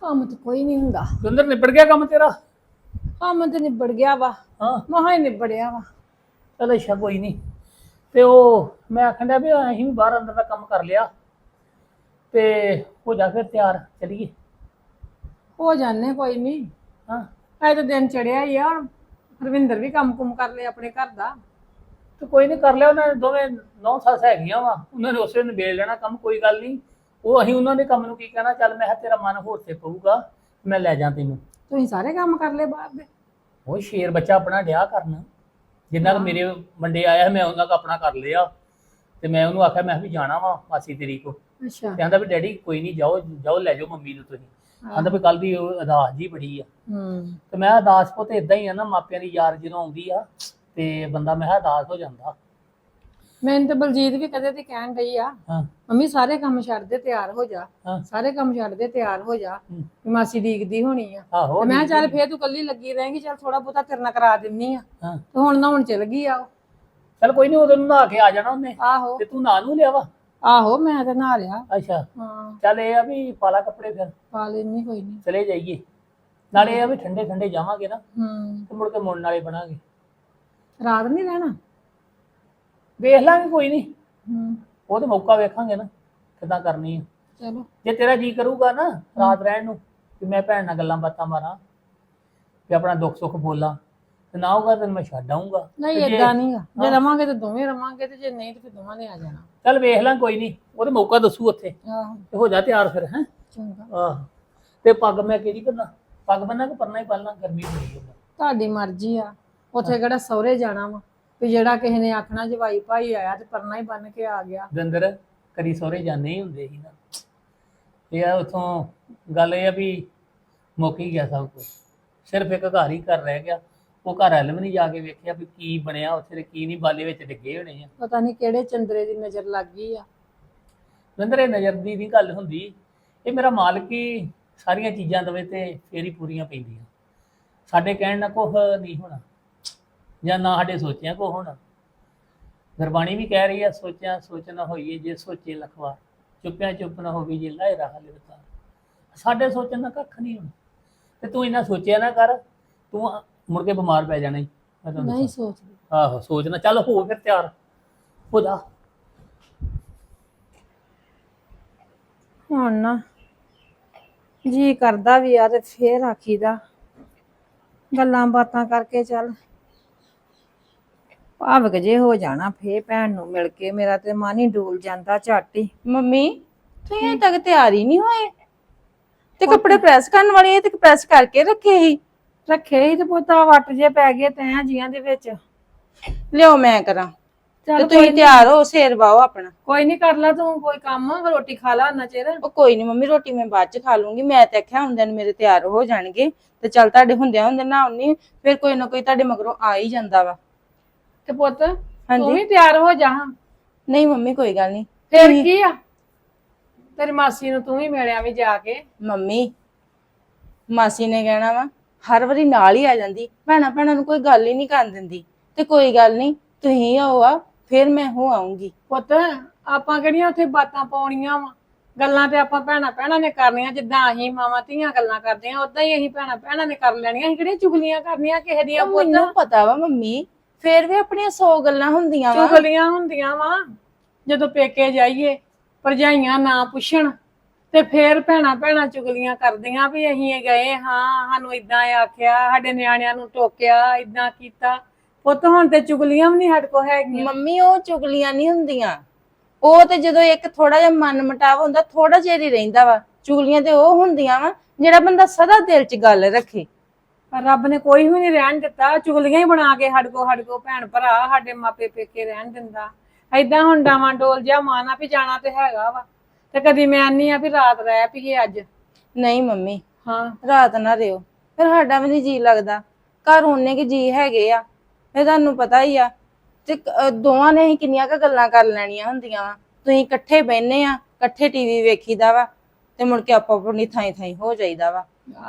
ਕੰਮ ਤੇ ਕੋਈ ਨਹੀਂ ਹੁੰਦਾ। ਦਵਿੰਦਰ ਨਿਬੜ ਗਿਆ ਕੰਮ ਤੇਰਾ? ਕੰਮ ਤੇ ਨਿਬੜ ਗਿਆ ਵਾ। ਹਾਂ। ਮਹਾ ਹੀ ਨਿਬੜਿਆ ਵਾ। ਚਲ ਅੱਛਾ ਕੋਈ ਨਹੀਂ। ਤੇ ਉਹ ਮੈਂ ਆਖਣ ਡਿਆ ਵੀ ਅਸੀਂ ਵੀ ਬਾਹਰ ਅੰਦਰ ਦਾ ਕੰਮ ਕਰ ਲਿਆ। ਤੇ ਹੋ ਜਾ ਫਿਰ ਤਿਆਰ ਚਲੀਏ। ਹੋ ਜਾਣੇ ਕੋਈ ਨਹੀਂ। ਹਾਂ। ਐ ਤਾਂ ਦਿਨ ਚੜਿਆ ਹੀ ਆ ਰਵਿੰਦਰ ਵੀ ਕੰਮ ਕੁਮ ਕਰ ਲਿਆ ਆਪਣੇ ਘਰ ਦਾ। ਤੇ ਕੋਈ ਨਹੀਂ ਕਰ ਲਿਆ ਉਹਨਾਂ ਨੇ ਦੋਵੇਂ ਨੌ ਸੱਸ ਹੈਗੀਆਂ ਵਾ। ਉਹਨਾਂ ਨੇ ਉਸੇ ਨੂੰ ਵੇਚ ਲੈਣਾ ਕੰਮ ਕੋਈ ਗੱਲ ਨਹੀਂ। ਉਹ ਅਸੀਂ ਉਹਨਾਂ ਦੇ ਕੰਮ ਨੂੰ ਕੀ ਕਹਿਣਾ ਚੱਲ ਮੈਂ ਕਿਹਾ ਤੇਰਾ ਮਨ ਹੋਰ ਤੇ ਪਊਗਾ ਮੈਂ ਲੈ ਜਾ ਤੈਨੂੰ। ਤੁਸੀਂ ਸਾਰੇ ਕੰਮ ਕਰ ਲਏ ਬਾਹਰ ਦੇ? ਉਹ ਸ਼ੇਰ ਬੱਚਾ ਆਪਣਾ ਡਿਆ ਕਰਨ। ਜਿੰਨਾ ਕੁ ਮੇਰੇ ਮੰਡੇ ਆਇਆ ਮੈਂ ਉਹਨਾਂ ਦਾ ਆਪਣਾ ਕਰ ਲਿਆ। ਤੇ ਮੈਂ ਉਹਨੂੰ ਆਖਿਆ ਮੈਂ ਵੀ ਜਾਣਾ ਵਾ ਮਾਸੀ ਤੇਰੀ ਕੋ ਅੱਛਾ। ਕਹਿੰਦਾ ਵੀ ਡੈਡੀ ਕੋਈ ਨਹੀਂ ਜਾਓ ਜਾਓ ਲੈ ਜਾਓ ਮੰਮੀ ਨੂੰ ਤੁਸੀਂ। ਕਹਿੰਦਾ ਵੀ ਕੱਲ ਦੀ ਉਹ ਅਦਾਸ ਜੀ ਬੜੀ ਆ। ਹੂੰ। ਤੇ ਮੈਂ ਅਦਾਸ ਪੁੱਤ ਇਦਾਂ ਹੀ ਆ ਨਾ ਮਾਪਿਆਂ ਦੀ ਯਾਰ ਜਦੋਂ ਆਉਂਦੀ ਆ ਤੇ ਬੰਦਾ ਮੈਂ ਕਿਹਾ ਅਦਾਸ ਹੋ ਜਾਂਦਾ। ਮੈਨੂੰ ਤੇ ਬਲਜੀਤ ਵੀ ਕਦੇ ਤੇ ਕਹਿਣ ਗਈ ਆ ਹਾਂ। ਮੰਮੀ ਸਾਰੇ ਕੰਮ ਛੱਡ ਦੇ ਤਿਆਰ ਹੋ ਜਾ। ਹਾਂ। ਸਾਰੇ ਕੰਮ ਛੱਡ ਦੇ ਤਿਆਰ ਹੋ ਜਾ। ਹੂੰ। ਵੀ ਮਾਸੀ ਡੀਕਦੀ ਹੋਣੀ ਆ। ਆਹੋ ਤੇ ਮੈਂ ਕਿਹਾ ਚੱਲ ਫੇਰ ਤੂੰ ਕੱਲੀ ਲੱਗੀ ਰਹੇਂਗੀ ਚੱਲ ਥੋੜਾ ਬਹੁਤਾ ਤੇਰੇ ਨਾਲ ਕਰਾ ਦਿੰਨੀ ਆ। ਹਾਂ। ਤੇ ਹੁਣ ਨਹਾਉਣ ਚਲ ਗਈ ਆ ਉਹ। ਚੱਲ ਕੋਈ ਨਹੀਂ ਉਦੋਂ ਨੂੰ ਨਹਾ ਕੇ ਆ ਜਾਣਾ ਉਹਨੇ। ਆਹੋ। ਤੇ ਤੂੰ ਨਹਾ ਨੂੰ ਲਿਆ ਵਾ? ਆਹੋ ਮੈਂ ਤੇ ਨਹਾ ਲਿਆ। ਅੱਛਾ। ਹਾਂ। ਚੱਲ ਇਹ ਆ ਵੀ ਪਾਲਾ ਕੱਪੜੇ ਫਿਰ। ਪਾ ਲੈਣੀ ਕੋਈ ਨਹੀਂ ਚਲੇ ਜਾਈਏ। ਨਾਲੇ ਇਹ ਆ ਵੀ ਠੰਡੇ ਠੰਡੇ ਜਾਵਾਂਗੇ ਨਾ। ਹੂੰ। ਤੇ ਮੁੜ ਕੇ ਮੁੜਨ ਵਾਲੇ ਬਣਾਂਗੇ। ਰਾਤ ਨਹੀਂ ਰਹਿਣਾ? ਵੇਖ ਲਾਂਗੇ ਕੋਈ ਨਹੀਂ ਹੂੰ। ਉਹ ਤੇ ਮੌਕਾ ਵੇਖਾਂਗੇ ਨਾ ਕਿੱਦਾਂ ਕਰਨੀ ਆ। ਚਲੋ। ਜੇ ਤੇਰਾ ਜੀ ਕਰੂਗਾ ਨਾ ਰਾਤ ਰਹਿਣ ਨੂੰ ਕਿ ਮੈਂ ਭੈਣ ਨਾਲ ਗੱਲਾਂ ਬਾਤਾਂ ਮਾਰਾਂ ਕਿ ਆਪਣਾ ਦੁੱਖ ਸੁੱਖ ਬੋਲਾਂ ਤੇ ਨਾ ਹੋਊਗਾ ਤੈਨੂੰ ਮੈਂ ਛੱਡ ਆਊਂਗਾ। ਨਹੀਂ ਤੇ ਏਦਾਂ ਨਹੀਂ ਆ। ਜੇ ਰਵਾਂਗੇ ਤੇ ਦੋਵੇਂ ਰਵਾਂਗੇ ਤੇ ਜੇ ਨਹੀਂ ਤੇ ਫਿਰ ਦੋਵਾਂ ਨੇ ਆ ਜਾਣਾ। ਚੱਲ ਵੇਖ ਲਾਂ ਕੋਈ ਨਹੀਂ ਉਹਦੇ ਮੌਕਾ ਦੱਸੂ ਉੱਥੇ। ਆਹੋ। ਤੇ ਹੋ ਜਾ ਤਿਆਰ ਫਿਰ ਹੈ। ਚੰਗਾ। ਆਹ। ਤੇ ਪੱਗ ਮੈਂ ਕਿਹੜੀ ਬੰਨਾ ਪੱਗ ਬੰਨਾ ਕਿ ਪਰਨਾ ਹੀ ਪਾਲਣਾ ਗਰਮੀ ਬੜੀ ਹੈ ਤੁਹਾਡੀ ਮਰਜ਼ੀ ਆ। ਉੱਥੇ ਕਿਹੜਾ ਸਹੁਰੇ ਜਾਣਾ ਵਾ? ਵੀ ਜਿਹੜਾ ਕਿਸੇ ਨੇ ਆਖਣਾ ਜਵਾਈ ਭਾਈ ਆਇਆ ਤੇ ਪਰਨਾ ਹੀ ਬੰਨ ਕੇ ਆ ਗਿਆ। ਦੰਦਰ ਕਦੀ ਸਹੁਰੇ ਜਾਂਦੇ ਹੀ ਹੁੰਦੇ ਸੀ ਨਾ। ਇਹ ਆ ਉਥੋਂ ਗੱਲ ਇਹ ਆ ਵੀ ਮੁੱਕ ਹੀ ਗਿਆ ਸਭ ਕੁਝ ਸਿਰਫ ਇੱਕ ਘਰ ਹੀ ਘਰ ਰਹਿ ਗਿਆ। ਉਹ ਘਰ ਵੱਲ ਵੀ ਨਹੀਂ ਜਾ ਕੇ ਵੇਖਿਆ ਵੀ ਕੀ ਬਣਿਆ ਉੱਥੇ ਤੇ ਕੀ ਨਹੀਂ ਬਾਲੇ ਵਿੱਚ ਡਿੱਗੇ ਹੋਣੇ ਆ। ਪਤਾ ਨਹੀਂ ਕਿਹੜੇ ਚੰਦਰੇ ਦੀ ਨਜ਼ਰ ਲੱਗ ਗਈ ਆ। ਦੰਦਰ ਇਹ ਨਜ਼ਰ ਦੀ ਨਹੀਂ ਗੱਲ ਹੁੰਦੀ ਇਹ ਮੇਰਾ ਮਾਲਕ ਹੀ ਸਾਰੀਆਂ ਚੀਜ਼ਾਂ ਦਵੇ ਤੇ ਫੇਰ ਹੀ ਪੂਰੀਆਂ ਪੈਂਦੀਆਂ। ਸਾਡੇ ਕਹਿਣ ਨਾਲ ਕੁਛ ਨਹੀਂ ਹੋਣਾ। ਜਾਂ ਨਾ ਸਾਡੇ ਸੋਚਿਆ ਕੋ ਹੋਣਾ। ਗੁਰਬਾਣੀ ਵੀ ਕਹਿ ਰਹੀ ਆ ਸੋਚਿਆ ਸੋਚ ਨਾ ਹੋਈਏ ਜੇ ਸੋਚੇ ਲਖਵਾ। ਚੁੱਪਿਆ ਚੁੱਪ ਨਾ ਹੋਵੇ ਜੇ ਲਾਏ ਰਹਾ ਲਿਵਤਾ। ਸਾਡੇ ਸੋਚਣ ਦਾ ਕੱਖ ਨਹੀਂ ਹੋਣਾ। ਤੇ ਤੂੰ ਇੰਨਾ ਸੋਚਿਆ ਨਾ ਕਰ ਤੂੰ ਮੁੜ ਕੇ ਬਿਮਾਰ ਪੈ ਜਾਣਾ ਈ। ਮੈਂ ਤੈਨੂੰ ਨਹੀਂ ਦੱਸਾਂ। ਸੋਚਦੀ। ਆਹੋ ਸੋਚਣਾ ਚੱਲ ਹੋ ਫਿਰ ਤਿਆਰ। ਹੋ ਜਾ। ਹੁਣ ਨਾ ਜੀ ਕਰਦਾ ਵੀ ਆ ਤੇ ਫੇਰ ਆਖੀਦਾ। ਗੱਲਾਂ ਬਾਤਾਂ ਕਰਕੇ ਚੱਲ। ਭਾਵਕ ਜੇ ਹੋ ਜਾਣਾ ਫੇਰ ਭੈਣ ਨੂੰ ਮਿਲ ਕੇ ਮੇਰਾ ਤੇ ਮਨ ਹੀ ਡੋਲ ਜਾਂਦਾ ਝੱਟ ਹੀ। ਮੰਮੀ ਤੁਸੀਂ ਤੱਕ ਤਿਆਰ ਹੀ ਨਹੀਂ ਹੋਏ? ਤੇ ਕੱਪੜੇ ਪ੍ਰੈਸ ਕਰਨ ਵਾਲੇ ਇਹ ਤੇ ਪ੍ਰੈਸ ਕਰਕੇ ਰੱਖੇ ਸੀ? ਰੱਖੇ ਹੀ ਤੇ ਪੁੱਤਾ ਵੱਟ ਜੇ ਪੈ ਗਏ ਤੈਂ ਜੀਆਂ ਦੇ ਵਿੱਚ। ਲਿਓ ਮੈਂ ਕਰਾਂ। ਤੇ ਚੱਲ ਤੁਸੀਂ ਤਿਆਰ ਹੋ ਸਿਰ ਵਾਓ ਆਪਣਾ। ਕੋਈ ਨਹੀਂ ਕਰ ਲੈ ਤੂੰ ਕੋਈ ਕੰਮ ਰੋਟੀ ਖਾ ਲਾ ਨਾ ਚਿਰ। ਉਹ ਕੋਈ ਨਹੀਂ ਮੰਮੀ ਰੋਟੀ ਮੈਂ ਬਾਅਦ ਚ ਖਾ ਲੂੰਗੀ। ਮੈਂ ਤੇ ਆਖਿਆ ਹੁੰਦਿਆਂ ਨੂੰ ਮੇਰੇ ਤਿਆਰ ਹੋ ਜਾਣਗੇ। ਤੇ ਚੱਲ ਤੁਹਾਡੇ ਹੁੰਦਿਆਂ ਹੁੰਦੇ ਨਾ ਉਨੀ ਫਿਰ ਕੋਈ ਨਾ ਕੋਈ ਤੁਹਾਡੇ ਮਗਰੋਂ ਆ ਹੀ ਜਾਂਦਾ ਵਾ। ਤੇ ਪੁੱਤ ਤੂੰ ਹਾਂਜੀ। ਵੀ ਤਿਆਰ ਹੋ ਜਾ। ਨਹੀਂ ਮੰਮੀ ਕੋਈ ਗੱਲ ਨਹੀਂ। ਫੇਰ ਕੀ ਆ? ਤੇਰੀ ਮਾਸੀ ਨੂੰ ਤੂੰ ਵੀ ਮਿਲਿਆ ਵੀ ਜਾ ਕੇ। ਮੰਮੀ ਮਾਸੀ ਨੇ ਕਹਿਣਾ ਵਾ ਹਰ ਵਾਰੀ ਨਾਲ ਹੀ ਆ ਜਾਂਦੀ। ਭੈਣਾ ਭੈਣਾਂ ਨੂੰ ਕੋਈ ਗੱਲ ਹੀ ਨਹੀਂ ਕਰਨ ਦਿੰਦੀ। ਤੇ ਕੋਈ ਗੱਲ ਨਹੀਂ ਤੁਸੀਂ ਆਓ ਆ ਫਿਰ ਮੈਂ ਹੋ ਆਉਂਗੀ। ਪੁੱਤ ਆਪਾਂ ਕਿਹੜੀਆਂ ਉੱਥੇ ਬਾਤਾਂ ਪਾਉਣੀਆਂ ਵਾ? ਗੱਲਾਂ ਤੇ ਆਪਾਂ ਭੈਣਾਂ ਭੈਣਾਂ ਨੇ ਕਰਨੀਆਂ ਜਿੱਦਾਂ ਅਸੀਂ ਮਾਵਾਂ ਧੀਆਂ ਗੱਲਾਂ ਕਰਦੇ ਆ ਉਦਾਂ ਹੀ ਅਸੀਂ ਭੈਣਾਂ ਭੈਣਾਂ ਨੇ ਕਰ ਲੈਣੀਆਂ ਅਸੀਂ ਕਿਹੜੀਆਂ ਚੁਗਲੀਆਂ ਕਰਨੀਆਂ ਕਿਸੇ ਦੀਆਂ ਪੁੱਤ? ਮੈਨੂੰ ਪਤਾ ਵਾ ਮੰਮੀ ਫਿਰ ਵੀ ਆਪਣੀਆਂ 100 ਗੱਲਾਂ ਹੁੰਦੀਆਂ ਵਾ। ਚੁਗਲੀਆਂ ਹੁੰਦੀਆਂ ਵਾ। ਜਦੋਂ ਪੇਕੇ ਜਾਈਏ ਭਰਜਾਈਆਂ ਨਾ ਪੁੱਛਣ ਤੇ ਫੇਰ ਭੈਣਾਂ ਭੈਣਾਂ ਚੁਗਲੀਆਂ ਕਰਦੀਆਂ ਵੀ ਅਸੀਂ ਇਹ ਗਏ ਹਾਂ ਸਾਨੂੰ ਇਦਾਂ ਆਖਿਆ ਸਾਡੇ ਨਿਆਣਿਆਂ ਨੂੰ ਟੋਕਿਆ ਇਦਾਂ ਕੀਤਾ। ਪੁੱਤ ਹੁਣ ਤੇ ਚੁਗਲੀਆਂ ਵੀ ਨਹੀਂ ਸਾਡੇ ਕੋ ਹੈਗੀਆਂ। ਮੰਮੀ ਉਹ ਚੁਗਲੀਆਂ ਨਹੀਂ ਹੁੰਦੀਆਂ। ਉਹ ਤੇ ਜਦੋਂ ਇੱਕ ਥੋੜਾ ਜਿਹਾ ਮਨ ਮਟਾਵ ਹੁੰਦਾ ਥੋੜਾ ਜਿਹਾ ਹੀ ਰਹਿੰਦਾ ਵਾ। ਚੁਗਲੀਆਂ ਤੇ ਉਹ ਹੁੰਦੀਆਂ ਵਾ ਜਿਹੜਾ ਬੰਦਾ ਸਦਾ ਦਿਲ 'ਚ ਗੱਲ ਰੱਖੇ। ਪਰ ਰੱਬ ਨੇ ਕੋਈ ਵੀ ਨਹੀਂ ਰਹਿਣ ਦਿੱਤਾ। ਚੁਗਲੀਆਂ ਹੀ ਬਣਾ ਕੇ ਸਾਡੇ ਕੋ ਸਾਡੇ ਕੋ ਭੈਣ ਭਰਾ ਸਾਡੇ ਮਾਪੇ ਪੇਕੇ ਰਹਿਣ ਦਿੰਦਾ। ਐਦਾਂ ਹੁਣ ਡਾਵਾਂ ਡੋਲ ਜਿਹਾ ਮਾਨਾ ਵੀ ਜਾਣਾ ਤੇ ਹੈਗਾ ਵਾ। ਤੇ ਕਦੀ ਮੈਂ ਆਨੀ ਆ ਵੀ ਰਾਤ ਰਹਿ ਪਈਏ ਅੱਜ। ਨਹੀਂ ਮੰਮੀ ਹਾਂ। ਰਾਤ ਨਾ ਰਿਓ। ਫਿਰ ਸਾਡਾ ਵੀ ਨਹੀਂ ਜੀ ਲੱਗਦਾ। ਘਰ ਉਹਨੇ ਕਿ ਜੀ ਹੈਗੇ ਆ। ਇਹ ਤੁਹਾਨੂੰ ਪਤਾ ਹੀ ਆ। ਤੇ ਅਹ ਦੋਵਾਂ ਨੇ ਹੀ ਕਿੰਨੀਆਂ ਕ ਗੱਲਾਂ ਕਰ ਲੈਣੀਆਂ ਹੁੰਦੀਆਂ ਵਾ। ਤੁਸੀਂ ਇਕੱਠੇ ਬਹਿੰਦੇ ਆ ਇਕੱਠੇ ਟੀਵੀ ਵੇਖੀਦਾ ਵਾ। ਤੇ ਮੁੜ ਕੇ ਆਪੋ ਆਪਣੀ ਥਾਈ ਥਾਈ ਹੋ ਜਾਈਦਾ ਵਾ।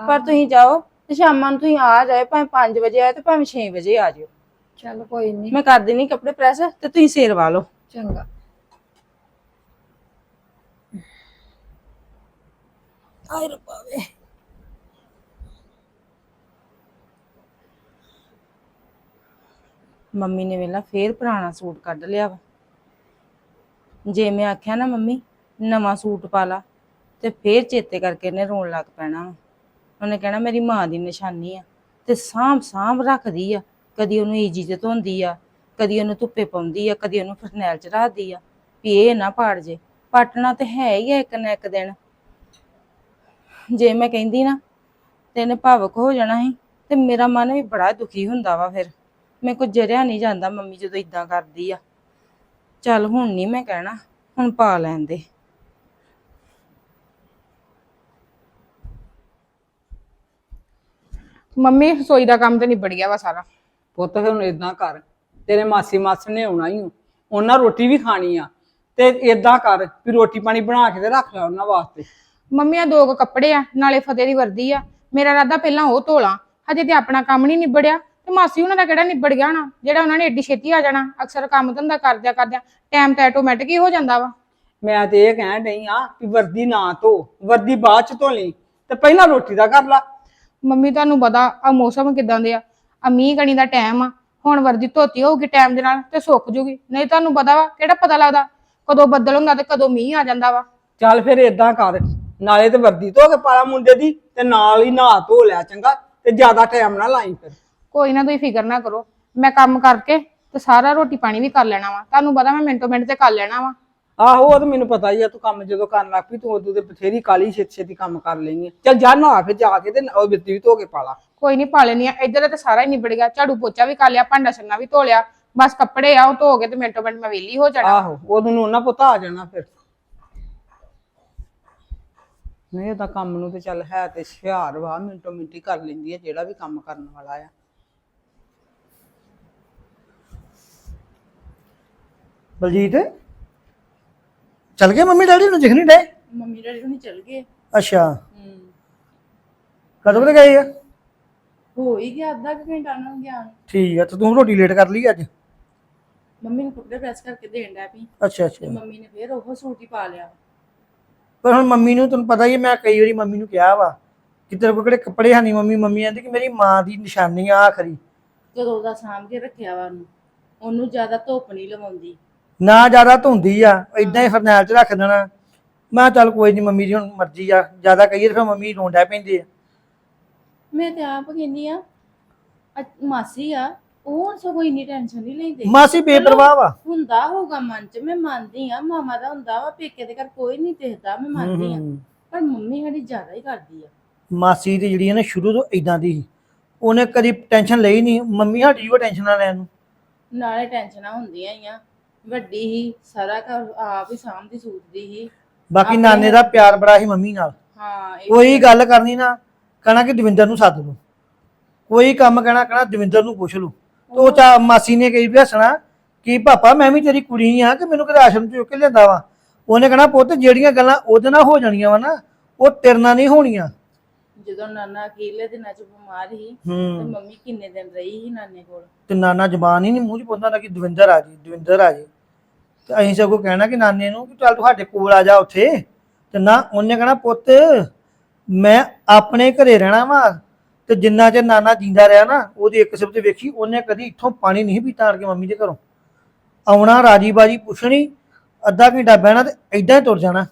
ਪਰ ਤੁਸੀਂ ਜਾਓ ਤੇ ਸ਼ਾਮਾਂ ਨੂੰ ਤੁਸੀਂ ਆ ਜਾਇਓ ਭਾਵੇਂ 5 ਵਜੇ ਆਏ ਤੇ ਭਾਵੇਂ 6 ਵਜੇ ਆ ਜਿਓ ਚੱਲ ਕੋਈ ਨਹੀਂ ਮੈਂ ਕਰ ਦੇਣੀ ਕੱਪੜੇ ਪ੍ਰੈਸ ਤੇ ਤੁਸੀਂ ਸੇਰ ਵਾ ਲਓ। ਚੰਗਾ। ਆਏ ਰੱਬਾ ਮੰਮੀ ਨੇ ਵੇਲਾ ਫੇਰ ਪੁਰਾਣਾ ਸੂਟ ਕੱਢ ਲਿਆ ਵਾ। ਜੇ ਮੈਂ ਆਖਿਆ ਨਾ ਮੰਮੀ ਨਵਾਂ ਸੂਟ ਪਾ ਲਾ ਤੇ ਫੇਰ ਚੇਤੇ ਕਰਕੇ ਇਹਨੇ ਰੋਣ ਲੱਗ ਪੈਣਾ ਵਾ। ਉਹਨੇ ਕਹਿਣਾ, ਮੇਰੀ ਮਾਂ ਦੀ ਨਿਸ਼ਾਨੀ ਆ ਤੇ ਸਾਂਭ ਸਾਂਭ ਰੱਖਦੀ ਆ। ਕਦੀ ਉਹਨੂੰ ਈਜੀ ਤੇ ਧੋਂਦੀ ਆ, ਕਦੀ ਉਹਨੂੰ ਧੁੱਪੇ ਪਾਉਂਦੀ ਆ, ਕਦੀ ਉਹਨੂੰ ਫਰਨੈਲ ਚ ਰੱਖਦੀ ਆ ਵੀ ਇਹ ਨਾ ਪਾੜ ਜੇ। ਪਾਟਣਾ ਤੇ ਹੈ ਹੀ ਆ ਇੱਕ ਨਾ ਇੱਕ ਦਿਨ। ਜੇ ਮੈਂ ਕਹਿੰਦੀ ਨਾ ਤੇ ਇਹਨੇ ਭਾਵਕ ਹੋ ਜਾਣਾ ਸੀ ਤੇ ਮੇਰਾ ਮਨ ਵੀ ਬੜਾ ਦੁਖੀ ਹੁੰਦਾ ਵਾ ਫਿਰ। ਮੈਂ ਕੁਝ ਜਰਿਆ ਨਹੀਂ ਜਾਂਦਾ ਮੰਮੀ ਜਦੋਂ ਇਦਾਂ ਕਰਦੀ ਆ। ਚੱਲ ਹੁਣ ਨਹੀਂ ਮੈਂ ਕਹਿਣਾ, ਹੁਣ ਪਾ ਲੈਣ ਦੇ। ਮੰਮੀ ਰਸੋਈ ਦਾ ਕੰਮ ਤੇ ਨਿਬੜ ਗਿਆ ਵਾ ਸਾਰਾ। ਪੁੱਤ ਫਿਰ ਹੁਣ ਇਦਾਂ ਕਰ। ਤੇਰੇ ਮਾਸੀ ਮਾਸ ਨੇ ਆਉਣਾ ਹੀ ਉਹਨਾਂ ਰੋਟੀ ਵੀ ਖਾਣੀ ਆ। ਤੇ ਇਦਾਂ ਕਰ ਵੀ ਰੋਟੀ ਪਾਣੀ ਬਣਾ ਕੇ ਤੇ ਰੱਖ ਲੈ ਉਹਨਾਂ ਵਾਸਤੇ। ਮੰਮੀ ਆ ਦੋ ਕੁ ਕੱਪੜੇ ਆ ਨਾਲੇ ਫਤਿਹ ਦੀ ਵਰਦੀ ਆ। ਮੇਰਾ ਰਾਦਾ ਪਹਿਲਾਂ ਉਹ ਧੋਲਾਂ ਹਜੇ ਤੇ ਆਪਣਾ ਕੰਮ ਨਹੀਂ ਨਿਬੜਿਆ। ਤੇ ਮਾਸੀ ਉਹਨਾਂ ਦਾ ਕਿਹੜਾ ਨਿਬੜ ਗਿਆ ਨਾ ਜਿਹੜਾ ਉਹਨਾਂ ਨੇ ਏਡੀ ਛੇਤੀ ਆ ਜਾਣਾ। ਅਕਸਰ ਕੰਮ ਧੰਦਾ ਕਰਦਿਆਂ ਕਰਦਿਆਂ ਟਾਈਮ ਤਾਂ ਆਟੋਮੈਟਿਕ ਹੀ ਹੋ ਜਾਂਦਾ ਵਾ। ਮੈਂ ਤੇ ਇਹ ਕਹਿਣ ਡਈ ਆ ਵੀ ਵਰਦੀ ਨਾ ਧੋ। ਵਰਦੀ ਬਾਅਦ ਚ ਧੋ ਲਈ। ਤੇ ਪਹਿਲਾਂ ਰੋਟੀ ਦਾ ਕਰ ਲਾ। ਮੰਮੀ ਤੁਹਾਨੂੰ ਪਤਾ ਆ ਮੌਸਮ ਕਿਦਾਂ ਦੇ ਆ। ਆ ਮੀਂਹ ਕਣੀ ਦਾ ਟਾਈਮ ਆ। ਹੁਣ ਵਰਦੀ ਧੋਤੀ ਹੋਊਗੀ ਟਾਈਮ ਦੇ ਨਾਲ ਤੇ ਸੁੱਕ ਜੂਗੀ। ਨਹੀਂ ਤੁਹਾਨੂੰ ਪਤਾ ਵਾ ਕਿਹੜਾ ਪਤਾ ਲੱਗਦਾ? ਕਦੋਂ ਬੱਦਲ ਹੁੰਦਾ ਤੇ ਕਦੋਂ ਮੀਂਹ ਆ ਜਾਂਦਾ ਵਾ। ਚੱਲ ਫਿਰ ਇਦਾਂ ਕਰ ਨਾਲੇ ਤੇ ਵਰਦੀ ਧੋ ਕੇ ਪਾਲਾ ਮੁੰਡੇ ਦੀ ਤੇ ਨਾਲ ਹੀ ਨਹਾ ਧੋ ਲਿਆ ਚੰਗਾ ਤੇ ਜ਼ਿਆਦਾ ਟਾਈਮ ਨਾ ਲਾਈ ਫਿਰ। ਕੋਈ ਨਾ ਤੁਸੀਂ ਫਿਕਰ ਨਾ ਕਰੋ। ਮੈਂ ਕੰਮ ਕਰਕੇ ਤੇ ਸਾਰਾ ਰੋਟੀ ਪਾਣੀ ਵੀ ਕਰ ਲੈਣਾ ਵਾ। ਤੁਹਾਨੂੰ ਪਤਾ ਮੈਂ ਮਿੰਟੋ ਮਿੰਟ ਤੇ ਕਰ ਲੈਣਾ ਵਾ। ਆਹੋ ਉਹ ਤਾਂ ਮੈਨੂੰ ਪਤਾ ਹੀ ਆ ਤੂੰ ਕੰਮ ਜਦੋਂ ਕਰਨ ਲੱਗ ਪਈ ਤੂੰ ਉਦੋਂ ਤੇ ਬਥੇਰੀ ਕਾਲੀ ਛੇਤੀ ਛੇਤੀ ਕੰਮ ਕਰ ਲੈਣੀ ਆ। ਚੱਲ ਜਾ ਨਹਾ ਫਿਰ ਜਾ ਕੇ ਤੇ ਉਹ ਵਰਦੀ ਵੀ ਧੋ ਕੇ ਪਾਲਾ। ਕੋਈ ਨਹੀਂ ਪਾ ਲੈਣੀ ਆ ਇੱਧਰ ਤੇ ਸਾਰਾ ਹੀ ਨਿਬੜ ਗਿਆ ਝਾੜੂ ਪੋਚਾ ਵੀ ਕਰ ਲਿਆ ਭਾਂਡਾ ਛੰਨਾ ਵੀ ਧੋ ਲਿਆ ਬਸ ਕੱਪੜੇ ਆ ਉਹ ਧੋ ਕੇ ਤੇ ਮਿੰਟੋ ਮਿੰਟ ਮੈਂ ਵਿਹਲੀ ਹੋ ਜਾਣਾ। ਆਹੋ ਉਦੋਂ ਨੂੰ ਉਹਨਾਂ ਪੁੱਤ ਆ ਜਾਣਾ ਫਿਰ। ਨਹੀਂ ਇਹ ਤਾਂ ਕੰਮ ਨੂੰ ਤੇ ਚੱਲ ਹੈ ਤੇ ਹੁਸ਼ਿਆਰ ਵਾ ਮਿੰਟੋ ਮਿੰਟੀ ਕਰ ਲੈਂਦੀ ਆ ਜਿਹੜਾ ਵੀ ਕੰਮ ਕਰਨ ਵਾਲਾ ਆ। ਬਲਜੀਤ? ਚੱਲ ਗਏ ਮੰਮੀ ਡੈਡੀ ਨੂੰ ਦਿਖ ਨਹੀਂ ਡੇ ਮੰਮੀ ਡੈਡੀ ਹੁਣੀ ਚਲ ਗਏ। ਅੱਛਾ। ਹੂੰ। ਕਦੋਂ ਕੁ ਗਏ ਆ? ਹੋ ਹੀ ਗਿਆ ਅੱਧਾ ਕੁ ਘੰਟਾ ਉਹਨਾਂ ਨੂੰ ਗਿਆ। ਨੂੰ। ਠੀਕ ਆ ਤੇ ਤੂੰ ਰੋਟੀ ਲੇਟ ਕਰ ਲਈ ਅੱਜ? ਮੰਮੀ ਨੂੰ ਕੱਪੜੇ ਪ੍ਰੈਸ ਕਰਕੇ ਦੇਣ ਡੈ ਪਈ। ਅੱਛਾ ਤੇ ਅੱਛਾ ਮੰਮੀ ਨੇ ਫੇਰ ਉਹ ਸੂਟ ਹੀ ਪਾ ਲਿਆ। ਪਰ ਹੁਣ ਮੰਮੀ ਨੂੰ ਤੈਨੂੰ ਪਤਾ ਹੀ ਹੈ, ਮੈਂ ਕਈ ਵਾਰੀ ਮੰਮੀ ਨੂੰ ਕਿਹਾ ਵਾ ਕਿ ਤੇਰੇ ਕੋਲ ਕਿਹੜੇ ਕੱਪੜੇ ਹਨ ਮੰਮੀ? ਮੰਮੀ ਕਹਿੰਦੀ ਕਿ ਮੇਰੀ ਮਾਂ ਦੀ ਨਿਸ਼ਾਨੀ ਆ ਆਖਰੀ। ਕਦੋਂ ਦਾ ਸਾਂਭ ਕੇ ਰੱਖਿਆ ਵਾ ਉਹਨੂੰ ਉਹਨੂੰ ਜ਼ਿਆਦਾ ਧੁੱਪ ਨਹੀਂ ਲਵਾਉਂਦੀ। ਨਾ ਜ਼ਿਆਦਾ ਧੁੰਦੀ ਆ ਇਦਾਂ ਹੀ ਫਰਨੈਲ 'ਚ ਰੱਖ ਦੇਣਾ। ਮੈਂ ਕਿਹਾ ਚੱਲ ਕੋਈ ਨਹੀਂ ਮੰਮੀ ਦੀ ਹੁਣ ਮਰਜ਼ੀ ਆ ਜ਼ਿਆਦਾ ਕਹੀਏ ਤਾਂ ਫਿਰ ਮੰਮੀ ਰੋਂਡਾ ਪੈਂਦੇ ਆ। ਮੈਂ ਤੇ ਆਪ ਕਹਿੰਦੀ ਆ ਮਾਸੀ ਆ ਉਹ ਹੁਣ ਸਗੋਂ ਇੰਨੀ ਟੈਨਸ਼ਨ ਨਹੀਂ ਲੈਂਦੇ। ਮਾਸੀ ਬੇਪਰਵਾਹ ਵਾ। ਹੁੰਦਾ ਹੋਊਗਾ ਮਨ ਚ ਮੈਂ ਮੰਨਦੀ ਆ ਮਾਮਾ ਦਾ ਹੁੰਦਾ ਵਾ ਪੇਕੇ ਦੇ ਘਰ ਕੋਈ ਨਹੀਂ ਦੇਖਦਾ ਮੈਂ ਮੰਨਦੀ ਆ। ਪਰ ਮੰਮੀ ਸਾਡੀ ਜ਼ਿਆਦਾ ਹੀ ਕਰਦੀ ਆ। ਮਾਸੀ ਦੀ ਜਿਹੜੀ ਹੈ ਨਾ ਸ਼ੁਰੂ ਤੋਂ ਇਦਾਂ ਦੀ ਸੀ ਉਹਨੇ ਕਦੀ ਟੈਨਸ਼ਨ ਲਈ ਨਹੀਂ ਮੰਮੀ ਸਾਡੀ ਉਹ ਟੈਨਸ਼ਨ ਨਾ ਲੈਣ ਨੂੰ। ਨਾਲੇ ਟੈਨਸ਼ਨਾਂ ਹੁੰਦੀਆਂ ਹੀ ਆ। ਵੱਡੀ ਹੀ ਸਾਰਾ ਘਰ ਆਪ ਹੀ ਸਾਂਭਦੀ ਸੂਝਦੀ ਹੀ। ਬਾਕੀ ਆਪਣੇ- ਨਾਨੇ ਦਾ ਪਿਆਰ ਬੜਾ ਸੀ ਮੰਮੀ ਨਾਲ। ਹਾਂ ਇਹ ਕੋਈ ਗੱਲ ਕਰਨੀ ਨਾ ਕਹਣਾ ਕਿ ਦਵਿੰਦਰ ਨੂੰ ਸੱਦ ਲਓ। ਕੋਈ ਕੰਮ ਕਹਿਣਾ ਕਹਿਣਾ ਦਵਿੰਦਰ ਨੂੰ ਪੁੱਛ ਲਓ। ਤੋ ਚਾ ਮਾਸੀ ਨੇ ਕਹੀ ਵੀ ਹੱਸਣਾ ਕਿ ਪਾਪਾ ਮੈਂ ਵੀ ਤੇਰੀ ਕੁੜੀ ਆ ਕਿ ਮੈਨੂੰ ਕਿਤੇ ਆਸ਼ਰਮ ਚ ਚੁੱਕ ਕੇ ਲਿਆਂਦਾ ਵਾ। ਉਹਨੇ ਕਹਣਾ ਪੁੱਤ ਜਿਹੜੀਆਂ ਗੱਲਾਂ ਉਹਦੇ ਨਾਲ ਹੋ ਜਾਣੀਆਂ ਵਾ ਨਾ ਉਹ ਤੇਰੇ ਨਾਲ ਨਹੀਂ ਹੋਣੀਆਂ। ਜਦੋਂ ਨਾਨਾ ਅਕੀਲੇ ਦਿਨਾਂ ਚ ਬਿਮਾਰ ਸੀ ਤੇ ਹੂੰ। ਮੰਮੀ ਕਿੰਨੇ ਦਿਨ ਰਹੀ ਸੀ ਨਾਨੇ ਕੋਲ? ਤੇ ਨਾਨਾ ਜ਼ਬਾਨ ਹੀ ਨਹੀਂ ਮੂੰਹ ਚ ਪੁੱਛਦਾ ਕਿ ਦਵਿੰਦਰ ਆ ਜੀ ਦਵਿੰਦਰ ਆ ਜੀ। ਤੇ ਅਸੀਂ ਸਗੋਂ ਕਹਿਣਾ ਕਿ ਨਾਨੇ ਨੂੰ ਕਿ ਚੱਲ ਤੁਹਾਡੇ ਕੋਲ ਆ ਜਾ ਉੱਥੇ। ਤੇ ਨਾ ਉਹਨੇ ਕਹਣਾ ਪੁੱਤ ਮੈਂ ਆਪਣੇ ਘਰੇ ਰਹਿਣਾ ਵਾ ਤੇ ਜਿੰਨਾ ਚਿਰ ਨਾਨਾ ਜਿੰਦਾ ਰਿਹਾ ਨਾ ਉਹਦੀ ਇੱਕ ਸਿਫਤ ਵੇਖੀ ਉਹਨੇ ਕਦੀ ਇੱਥੋਂ ਪਾਣੀ ਨਹੀਂ ਪੀਤਾ ਆਣ ਕੇ ਮੰਮੀ ਦੇ ਘਰੋਂ। ਆਉਣਾ ਰਾਜੀ ਬਾਜੀ ਪੁੱਛਣੀ ਅੱਧਾ ਘੰਟਾ ਬਹਿਣਾ ਤੇ ਐਦਾਂ ਹੀ ਤੁਰ ਜਾਣਾ।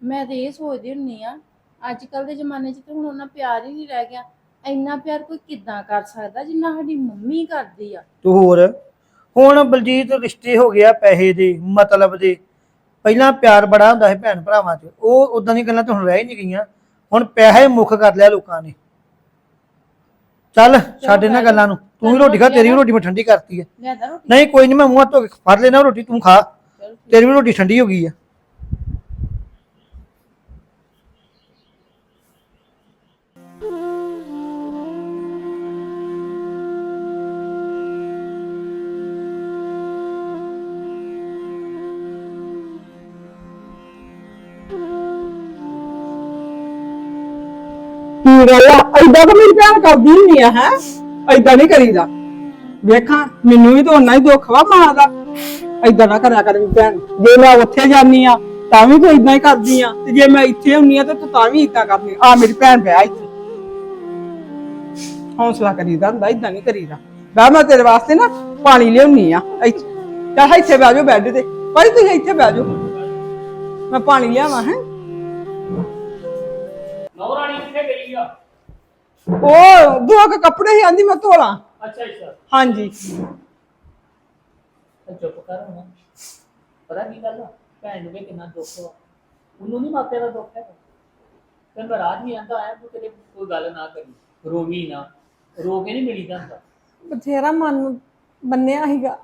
ਮੈਂ ਤੇ ਇਹ ਸੋਚਦੀ ਹੁੰਨੀ ਆ ਅੱਜ ਕੱਲ ਦੇ ਜ਼ਮਾਨੇ 'ਚ ਤਾਂ ਹੁਣ ਉਹਨਾਂ ਪਿਆਰ ਹੀ ਨਹੀਂ ਰਹਿ ਗਿਆ। ਇੰਨਾ ਪਿਆਰ ਕੋਈ ਕਿੱਦਾਂ ਕਰ ਸਕਦਾ ਜਿੰਨਾ ਸਾਡੀ ਮੰਮੀ ਕਰਦੀ ਆ? ਤੇ ਹੋਰ ਹੁਣ ਬਲਜੀਤ ਰਿਸ਼ਤੇ ਹੋ ਗਿਆ ਪੈਸੇ ਦੇ ਮਤਲਬ ਦੇ। ਪਹਿਲਾਂ ਪਿਆਰ ਬੜਾ ਹੁੰਦਾ ਸੀ ਭੈਣ ਭਰਾਵਾਂ 'ਚ ਉਹ ਉਦਾਂ ਦੀਆਂ ਗੱਲਾਂ ਤਾਂ ਹੁਣ ਰਹਿ ਹੀ ਨਹੀਂ ਗਈਆਂ। ਹੁਣ ਪੈਸਾ ਮੁੱਖ ਕਰ ਲਿਆ ਲੋਕਾਂ ਨੇ। ਚੱਲ ਛੱਡ ਇਹਨਾਂ ਗੱਲਾਂ ਨੂੰ। ਤੂੰ ਵੀ ਰੋਟੀ ਖਾ ਤੇਰੀ ਵੀ ਰੋਟੀ ਮੈਂ ਠੰਡੀ ਕਰਤੀ ਹੈ ਲਿਆਦਾ ਰੋਟੀ? ਨਹੀਂ ਕੋਈ ਨਹੀਂ ਮੈਂ ਮੂੰਹ ਹੱਥ ਧੋ ਕੇ ਫੜ ਲੈਣਾ ਰੋਟੀ ਤੂੰ ਖਾ। ਤੇਰੀ ਵੀ ਰੋਟੀ ਠੰਡੀ ਹੋ ਗਈ ਆ। ਕੀ ਗੱਲ ਆ? ਐਦਾਂ ਤਾਂ ਮੇਰੀ ਭੈਣ ਕਰਦੀ ਹੁੰਦੀ ਆ, ਹੈ? ਐਦਾਂ ਨਹੀਂ ਕਰੀਦਾ। ਵੇਖਾਂ, ਮੈਨੂੰ ਵੀ ਤਾਂ ਓਨਾ ਹੀ ਦੁੱਖ ਵਾ ਮਾਂ ਦਾ ਐਦਾਂ ਨਾ ਕਰਿਆ ਕਰ ਮੇਰੀ ਭੈਣ। ਜੇ ਮੈਂ ਉੱਥੇ ਜਾਨੀ ਆ, ਤਾਂ ਵੀ ਤੂੰ ਐਦਾਂ ਹੀ ਕਰਦੀ ਆ। ਤੇ ਜੇ ਮੈਂ ਇੱਥੇ ਹੁੰਨੀ ਆ, ਤੇ ਤੂੰ ਤਾਂ ਵੀ ਐਦਾਂ ਕਰਦੀ ਆ। ਮੇਰੀ ਭੈਣ ਪਿਆ ਇੱਥੇ। ਹੌਸਲਾ ਕਰੀਦਾ ਹੁੰਦਾ ਐਦਾਂ ਨਹੀਂ ਕਰੀਦਾ। ਬਾ ਮੈਂ ਤੇਰੇ ਵਾਸਤੇ ਨਾ ਪਾਣੀ ਲਿਆਉਣੀ ਆ, ਇੱਥੇ। ਚੱਲ ਇੱਥੇ ਬਹਿ ਜਾਓ ਬੈੱਡ ਤੇ। ਭਾਈ ਤੁਸੀਂ ਇੱਥੇ ਬਹਿ ਜਾਓ। ਮੈਂ ਪਾਣੀ ਲਿਆਵਾਂ, ਹੈ? ਨੌਰਾਣੀ ਕਿੱਥੇ ਗਈ ਆ? ਉਹ ਦੋ ਕੁ ਕੱਪੜੇ ਹੀ ਆਂਦੀ ਮੈਂ ਧੋਲਾਂ। ਅੱਛਾ ਅੱਛਾ। ਹਾਂਜੀ। ਤਾਂ ਚੁੱਪ ਕਰ ਹੁਣ। ਪਤਾ ਕੀ ਗੱਲ ਆ? ਭੈਣ ਨੂੰ ਵੀ ਕਿੰਨਾ ਦੁੱਖ ਆ। ਉਹਨੂੰ ਨਹੀਂ ਮਾਪੇ ਦਾ ਦੁੱਖ ਹੈ ਤੇ ਮੈਂ ਨਹੀਂ ਆਂਦਾ ਆਇਆ ਤੂੰ ਤੇਰੇ ਕੋਈ ਗੱਲ ਨਾ ਕਰੀ ਰੋਵੀ ਨਾ। ਰੋ ਕੇ ਨਹੀਂ ਮਿਲੀ ਜਾਂਦਾ ਬਥੇਰਾ ਮਨ ਨੂੰ ਬੰਨਿਆ ਸੀਗਾ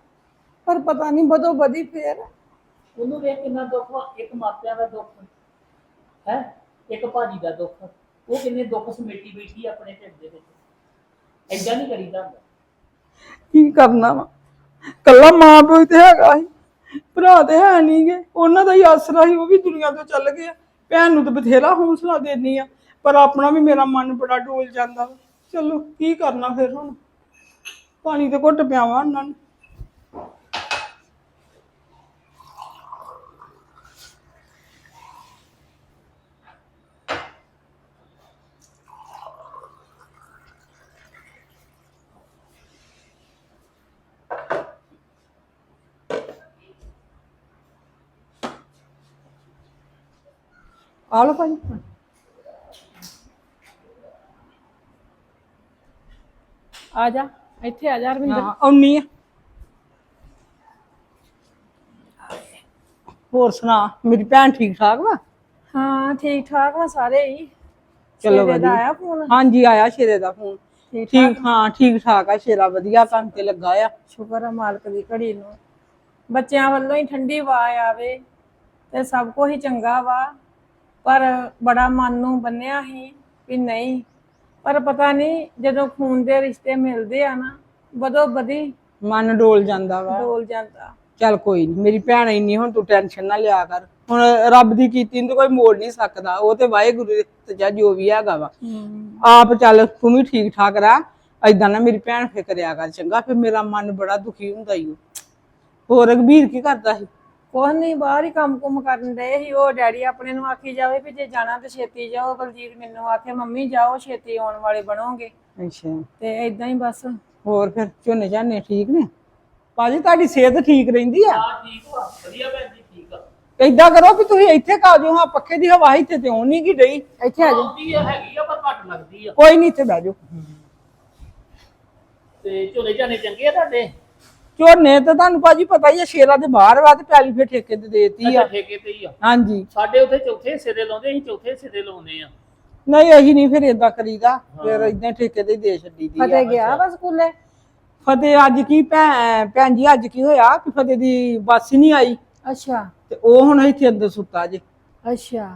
ਪਰ ਪਤਾ ਨਹੀਂ ਬਦੋ ਬਦੀ ਫੇਰ। ਉਹਨੂੰ ਵੇਖ ਕਿੰਨਾ ਦੁੱਖ ਵਾ ਇੱਕ ਮਾਪਿਆਂ ਦਾ ਦੁੱਖ। ਹੈ? ਇੱਕ ਭਾਜੀ ਦਾ ਦੁੱਖ, ਉਹ ਕਿੰਨੇ ਦੁੱਖ ਸਮੇਟੀ ਬੈਠੀ ਆ ਆਪਣੇ ਢਿੱਡ ਦੇ ਵਿੱਚ। ਐਦਾਂ ਨਹੀਂ ਕਰੀਦਾ ਹੁੰਦਾ। ਕੀ ਕਰਨਾ ਵਾ? ਕੱਲਾ ਮਾਂ ਪਿਓ ਹੀ ਤੇ ਹੈਗਾ ਸੀ, ਭਰਾ ਤੇ ਹੈ ਨਹੀਂਗੇ ਉਹਨਾਂ ਦਾ ਹੀ ਆਸਰਾ ਸੀ, ਉਹ ਵੀ ਦੁਨੀਆ ਤੋਂ ਚੱਲ ਗਏ ਆ। ਭੈਣ ਨੂੰ ਤਾਂ ਬਥੇਰਾ ਹੌਸਲਾ ਦੇਣੀ ਆ, ਪਰ ਆਪਣਾ ਵੀ ਮੇਰਾ ਮਨ ਬੜਾ ਡੋਲ ਜਾਂਦਾ ਵਾ। ਚਲੋ, ਕੀ ਕਰਨਾ ਫਿਰ ਹੁਣ? ਪਾਣੀ ਤੇ ਘੁੱਟ ਪਿਆਵਾਂ ਉਹਨਾਂ ਨੂੰ। ਆ ਲਓ ਭਾਈ ਆ ਜਾ ਇੱਥੇ ਆ ਜਾ ਰਵਿੰਦਰ ਹਾਂ ਆਉਣੀ ਆ ਹੋਰ ਸੁਣਾ ਮੇਰੀ ਭੈਣ ਠੀਕ ਠਾਕ ਵਾ ਹਾਂ ਠੀਕ ਠਾਕ ਵਾ ਸਾਰੇ ਹੀ ਚਲੋ ਸਵੇਰੇ ਦਾ ਵਧੀਆ। ਆਇਆ ਫੋਨ ਹਾਂਜੀ ਆਇਆ ਸ਼ੇਰੇ ਦਾ ਫੋਨ ਠੀਕ ਠੀਕ ਹਾਂ ਠੀਕ ਠਾਕ ਆ ਸ਼ੇਰਾ ਵਧੀਆ ਕੰਮ ਤੇ ਲੱਗਾ ਆ ਸ਼ੁਕਰ ਆ ਮਾਲਕ ਦੀ ਘੜੀ ਨੂੰ ਬੱਚਿਆਂ ਵੱਲੋਂ ਹੀ ਠੰਡੀ ਹਵਾ ਆਵੇ ਤੇ ਸਭ ਕੁਝ ਹੀ ਚੰਗਾ ਵਾ ਪਰ ਬੜਾ ਮਨ ਨੂੰ ਬੰਨਿਆ ਸੀ ਵੀ ਨਹੀਂ। ਪਰ ਪਤਾ ਨਹੀਂ ਜਦੋਂ ਖੂਨ ਦੇ ਰਿਸ਼ਤੇ ਮਿਲਦੇ ਆ ਨਾ ਬਦੋ ਬਦੀ ਮਨ ਡੋਲ ਜਾਂਦਾ ਵਾ। ਡੋਲ ਜਾਂਦਾ। ਚੱਲ ਕੋਈ ਨਹੀਂ ਮੇਰੀ ਭੈਣ ਇੰਨੀ ਹੁਣ ਤੂੰ ਟੈਨਸ਼ਨ ਨਾ ਲਿਆ ਕਰ। ਹੁਣ ਰੱਬ ਦੀ ਕੀਤੀ ਨੂੰ ਤਾਂ ਕੋਈ ਮੋੜ ਨਹੀਂ ਸਕਦਾ ਉਹ ਤੇ ਵਾਹਿਗੁਰੂ ਦੇ ਤੇ ਜਾਂ ਜੋ ਵੀ ਹੈਗਾ ਵਾ। ਆਪ ਚੱਲ ਤੂੰ ਵੀ ਠੀਕ ਠਾਕ ਰਹਿ। ਐਦਾਂ ਨਾ ਮੇਰੀ ਭੈਣ ਫਿਕਰਿਆ ਕਰ ਚੰਗਾ ਫਿਰ ਮੇਰਾ ਮਨ ਬੜਾ ਦੁਖੀ ਹੁੰਦਾ ਈ ਓ। ਹੋਰ ਰਘਬੀਰ ਕੀ ਕਰਦਾ ਸੀ? ਕੁਛ ਨਹੀਂ ਬਾਹਰ ਹੀ ਕੰਮ ਕੁਮ ਕਰਨ ਦੇ ਸੀ। ਉਹ ਡੈਡੀ ਆਪਣੇ ਨੂੰ ਆਖੀ ਜਾਵੇ ਵੀ ਜੇ ਜਾਣਾ ਤੇ ਛੇਤੀ ਜਾਓ। ਬਲਜੀਤ ਮੈਨੂੰ ਆਖੇ ਮੰਮੀ ਜਾਓ ਛੇਤੀ ਆਉਣ ਵਾਲੇ ਬਣੋਗੇ। ਅੱਛਾ। ਤੇ ਇਦਾਂ ਹੀ ਬਸ। ਹੋਰ ਫਿਰ ਝੋਨੇ ਝਾਨੇ ਠੀਕ ਨੇ? ਭਾਜੀ ਤੁਹਾਡੀ ਸਿਹਤ ਠੀਕ ਰਹਿੰਦੀ ਆ? ਆ ਠੀਕ ਵਾ ਵਧੀਆ ਭੈਣ ਜੀ ਠੀਕ ਆ। ਏਦਾਂ ਕਰੋ ਵੀ ਤੁਸੀਂ ਇੱਥੇ ਕਾ ਜਾਓ। ਹਾਂ ਪੱਖੇ ਦੀ ਹਵਾ ਇੱਥੇ ਤੇ ਆਉਣੀ ਕੀ ਡਈ। ਇੱਥੇ ਆ ਜਾ ਆਉਂਦੀ ਆ ਹੈਗੀ ਆ ਪਰ ਘੱਟ ਲੱਗਦੀ ਆ। ਕੋਈ ਨਹੀਂ ਇੱਥੇ ਬਹਿ ਜਾਓ। ਤੇ ਝੋਲੇ ਝਾਨੇ ਚੰਗੇ ਆ ਤੁਹਾਡੇ? ਝੋਨੇ ਤਾਂ ਤੁਹਾਨੂੰ ਭਾਜੀ ਪਤਾ ਹੀ ਆ ਸ਼ੇਰਾ ਦੇ ਬਾਹਰ ਵਾ ਤੇ ਪੈਲੀ ਫੇ ਠੇਕੇ ਤੇ ਦੇਤੀ ਅੱਛਾ ਆ ਠੇਕੇ ਤੇ ਹੀ ਆ। ਹਾਂਜੀ। ਸਾਡੇ ਉੱਥੇ ਚੌਥੇ ਹਿੱਸੇ ਦੇ ਲਾਉਂਦੇ ਅਸੀਂ ਚੌਥੇ ਹਿੱਸੇ ਦੇ ਲਾਉਂਦੇ ਆ। ਨਹੀਂ ਅਸੀਂ ਨਹੀਂ ਫਿਰ ਏਦਾਂ ਕਰੀਦਾ। ਫਿਰ ਇਦਾਂ ਠੇਕੇ ਤੇ ਹੀ ਦੇ ਛੱਡੀ ਦੀ ਆ। ਫਤਿਹ ਗਿਆ ਵਾ ਸਕੂਲੇ? ਫਤਿਹ ਅੱਜ ਕੀ ਭੈਣ ਭੈਣ ਜੀ ਅੱਜ ਕੀ ਹੋਇਆ ਕਿ ਫਤਿਹ ਦੀ ਬੱਸ ਹੀ ਨਹੀਂ ਆਈ? ਅੱਛਾ। ਤੇ ਉਹ ਹੁਣ ਇੱਥੇ ਅੰਦਰ ਸੁੱਤਾ ਜੇ। ਅੱਛਾ।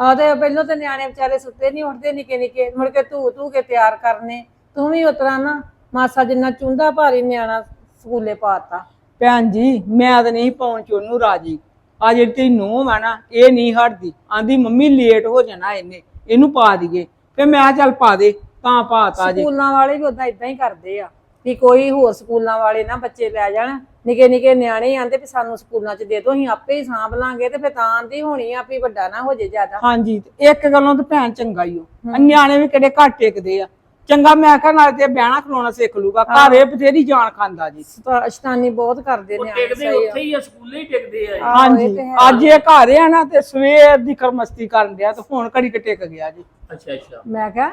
ਆ ਤੇ ਪਹਿਲਾਂ ਤੇ ਨਿਆਣੇ ਵਿਚਾਰੇ ਸੁੱਤੇ ਨਹੀਂ ਉੱਠਦੇ ਨਿੱਕੇ ਨਿੱਕੇ। ਮੁੜ ਕੇ ਧੂ ਧੂ ਕੇ ਤਿਆਰ ਕਰਨੇ। ਤੂੰ ਵੀ ਉਤਰਾ ਨਾ। ਮਾਸਾ ਜਿੰਨਾ ਚੁੰਦਾ ਭਾਰੀ ਨਿਆਣਾ ਸਕੂਲੇ ਪਾਤਾ। ਭੈਣ ਜੀ ਮੈਂ ਤਾਂ ਨਹੀਂ ਪਾਉਣ ਚ ਉਹਨੂੰ ਰਾਜੀ। ਆ ਜਿਹੜੀ ਤੇਰੀ ਨੂੰਹ ਆ ਨਾ ਇਹ ਨਹੀਂ ਹਟਦੀ। ਆਂਦੀ ਮੰਮੀ ਲੇਟ ਹੋ ਜਾਣਾ ਇਹਨੇ। ਇਹਨੂੰ ਪਾ ਦਈਏ। ਫਿਰ ਮੈਂ ਕਿਹਾ ਚੱਲ ਪਾ ਦੇ ਤਾਂ ਪਾਤਾ ਜੇ। ਸਕੂਲਾਂ ਵਾਲੇ ਵੀ ਉਦਾਂ ਇਦਾਂ ਹੀ ਕਰਦੇ ਆ ਵੀ ਕੋਈ ਹੋਰ ਸਕੂਲਾਂ ਵਾਲੇ ਨਾ ਬੱਚੇ ਲੈ ਜਾਣ। ਨਿੱਕੇ ਨਿੱਕੇ ਨਿਆਣੇ ਆਂਦੇ ਵੀ ਸਾਨੂੰ ਸਕੂਲਾਂ 'ਚ ਦੇ ਦਿਓ ਅਸੀਂ ਆਪੇ ਹੀ ਸਾਂਭ ਲਾਂਗੇ ਤੇ ਫਿਰ ਤਾਂ ਆਂਦੀ ਹੋਣੀ ਆ ਵੀ ਵੱਡਾ ਨਾ ਹੋ ਜੇ ਜ਼ਿਆਦਾ। ਹਾਂਜੀ ਤੇ ਇੱਕ ਗੱਲੋਂ ਤਾਂ ਭੈਣ ਚੰਗਾ ਹੀ ਉਹ ਨਿਆਣੇ ਵੀ ਕਿਹੜੇ ਘੱਟ ਟਿਕਦੇ ਆ। ਚੰਗਾ ਮੈਂ ਕਿਹਾ ਨਾਲ ਤੇ ਬਹਿਣਾ ਖਲੋਣਾ ਸਿੱਖ ਲੂਗਾ ਘਰ ਇਹ ਬਥੇਰੀ ਜਾਨ ਖਾਂਦਾ ਜੀ। ਸ਼ਤਾ- ਸ਼ੈਤਾਨੀ ਬਹੁਤ ਕਰਦੇ ਉਹ ਟਿਕਦੇ ਸਹੀ ਆ। ਉੱਥੇ ਹੀ ਆ ਸਕੂਲੇ ਹੀ ਟਿਕਦੇ ਆ ਇਹ। ਹਾਂਜੀ। ਅੱਜ ਇਹ ਘਰ ਆ ਨਾ ਤੇ ਸਵੇਰ ਦੀ ਕਰਮਸਤੀ ਕਰਨ ਡਿਆ ਤੇ ਹੁਣ ਘੜੀ ਕਿ ਟਿਕ ਗਿਆ ਜੀ। ਅੱਛਾ ਅੱਛਾ। ਮੈਂ ਕਿਹਾ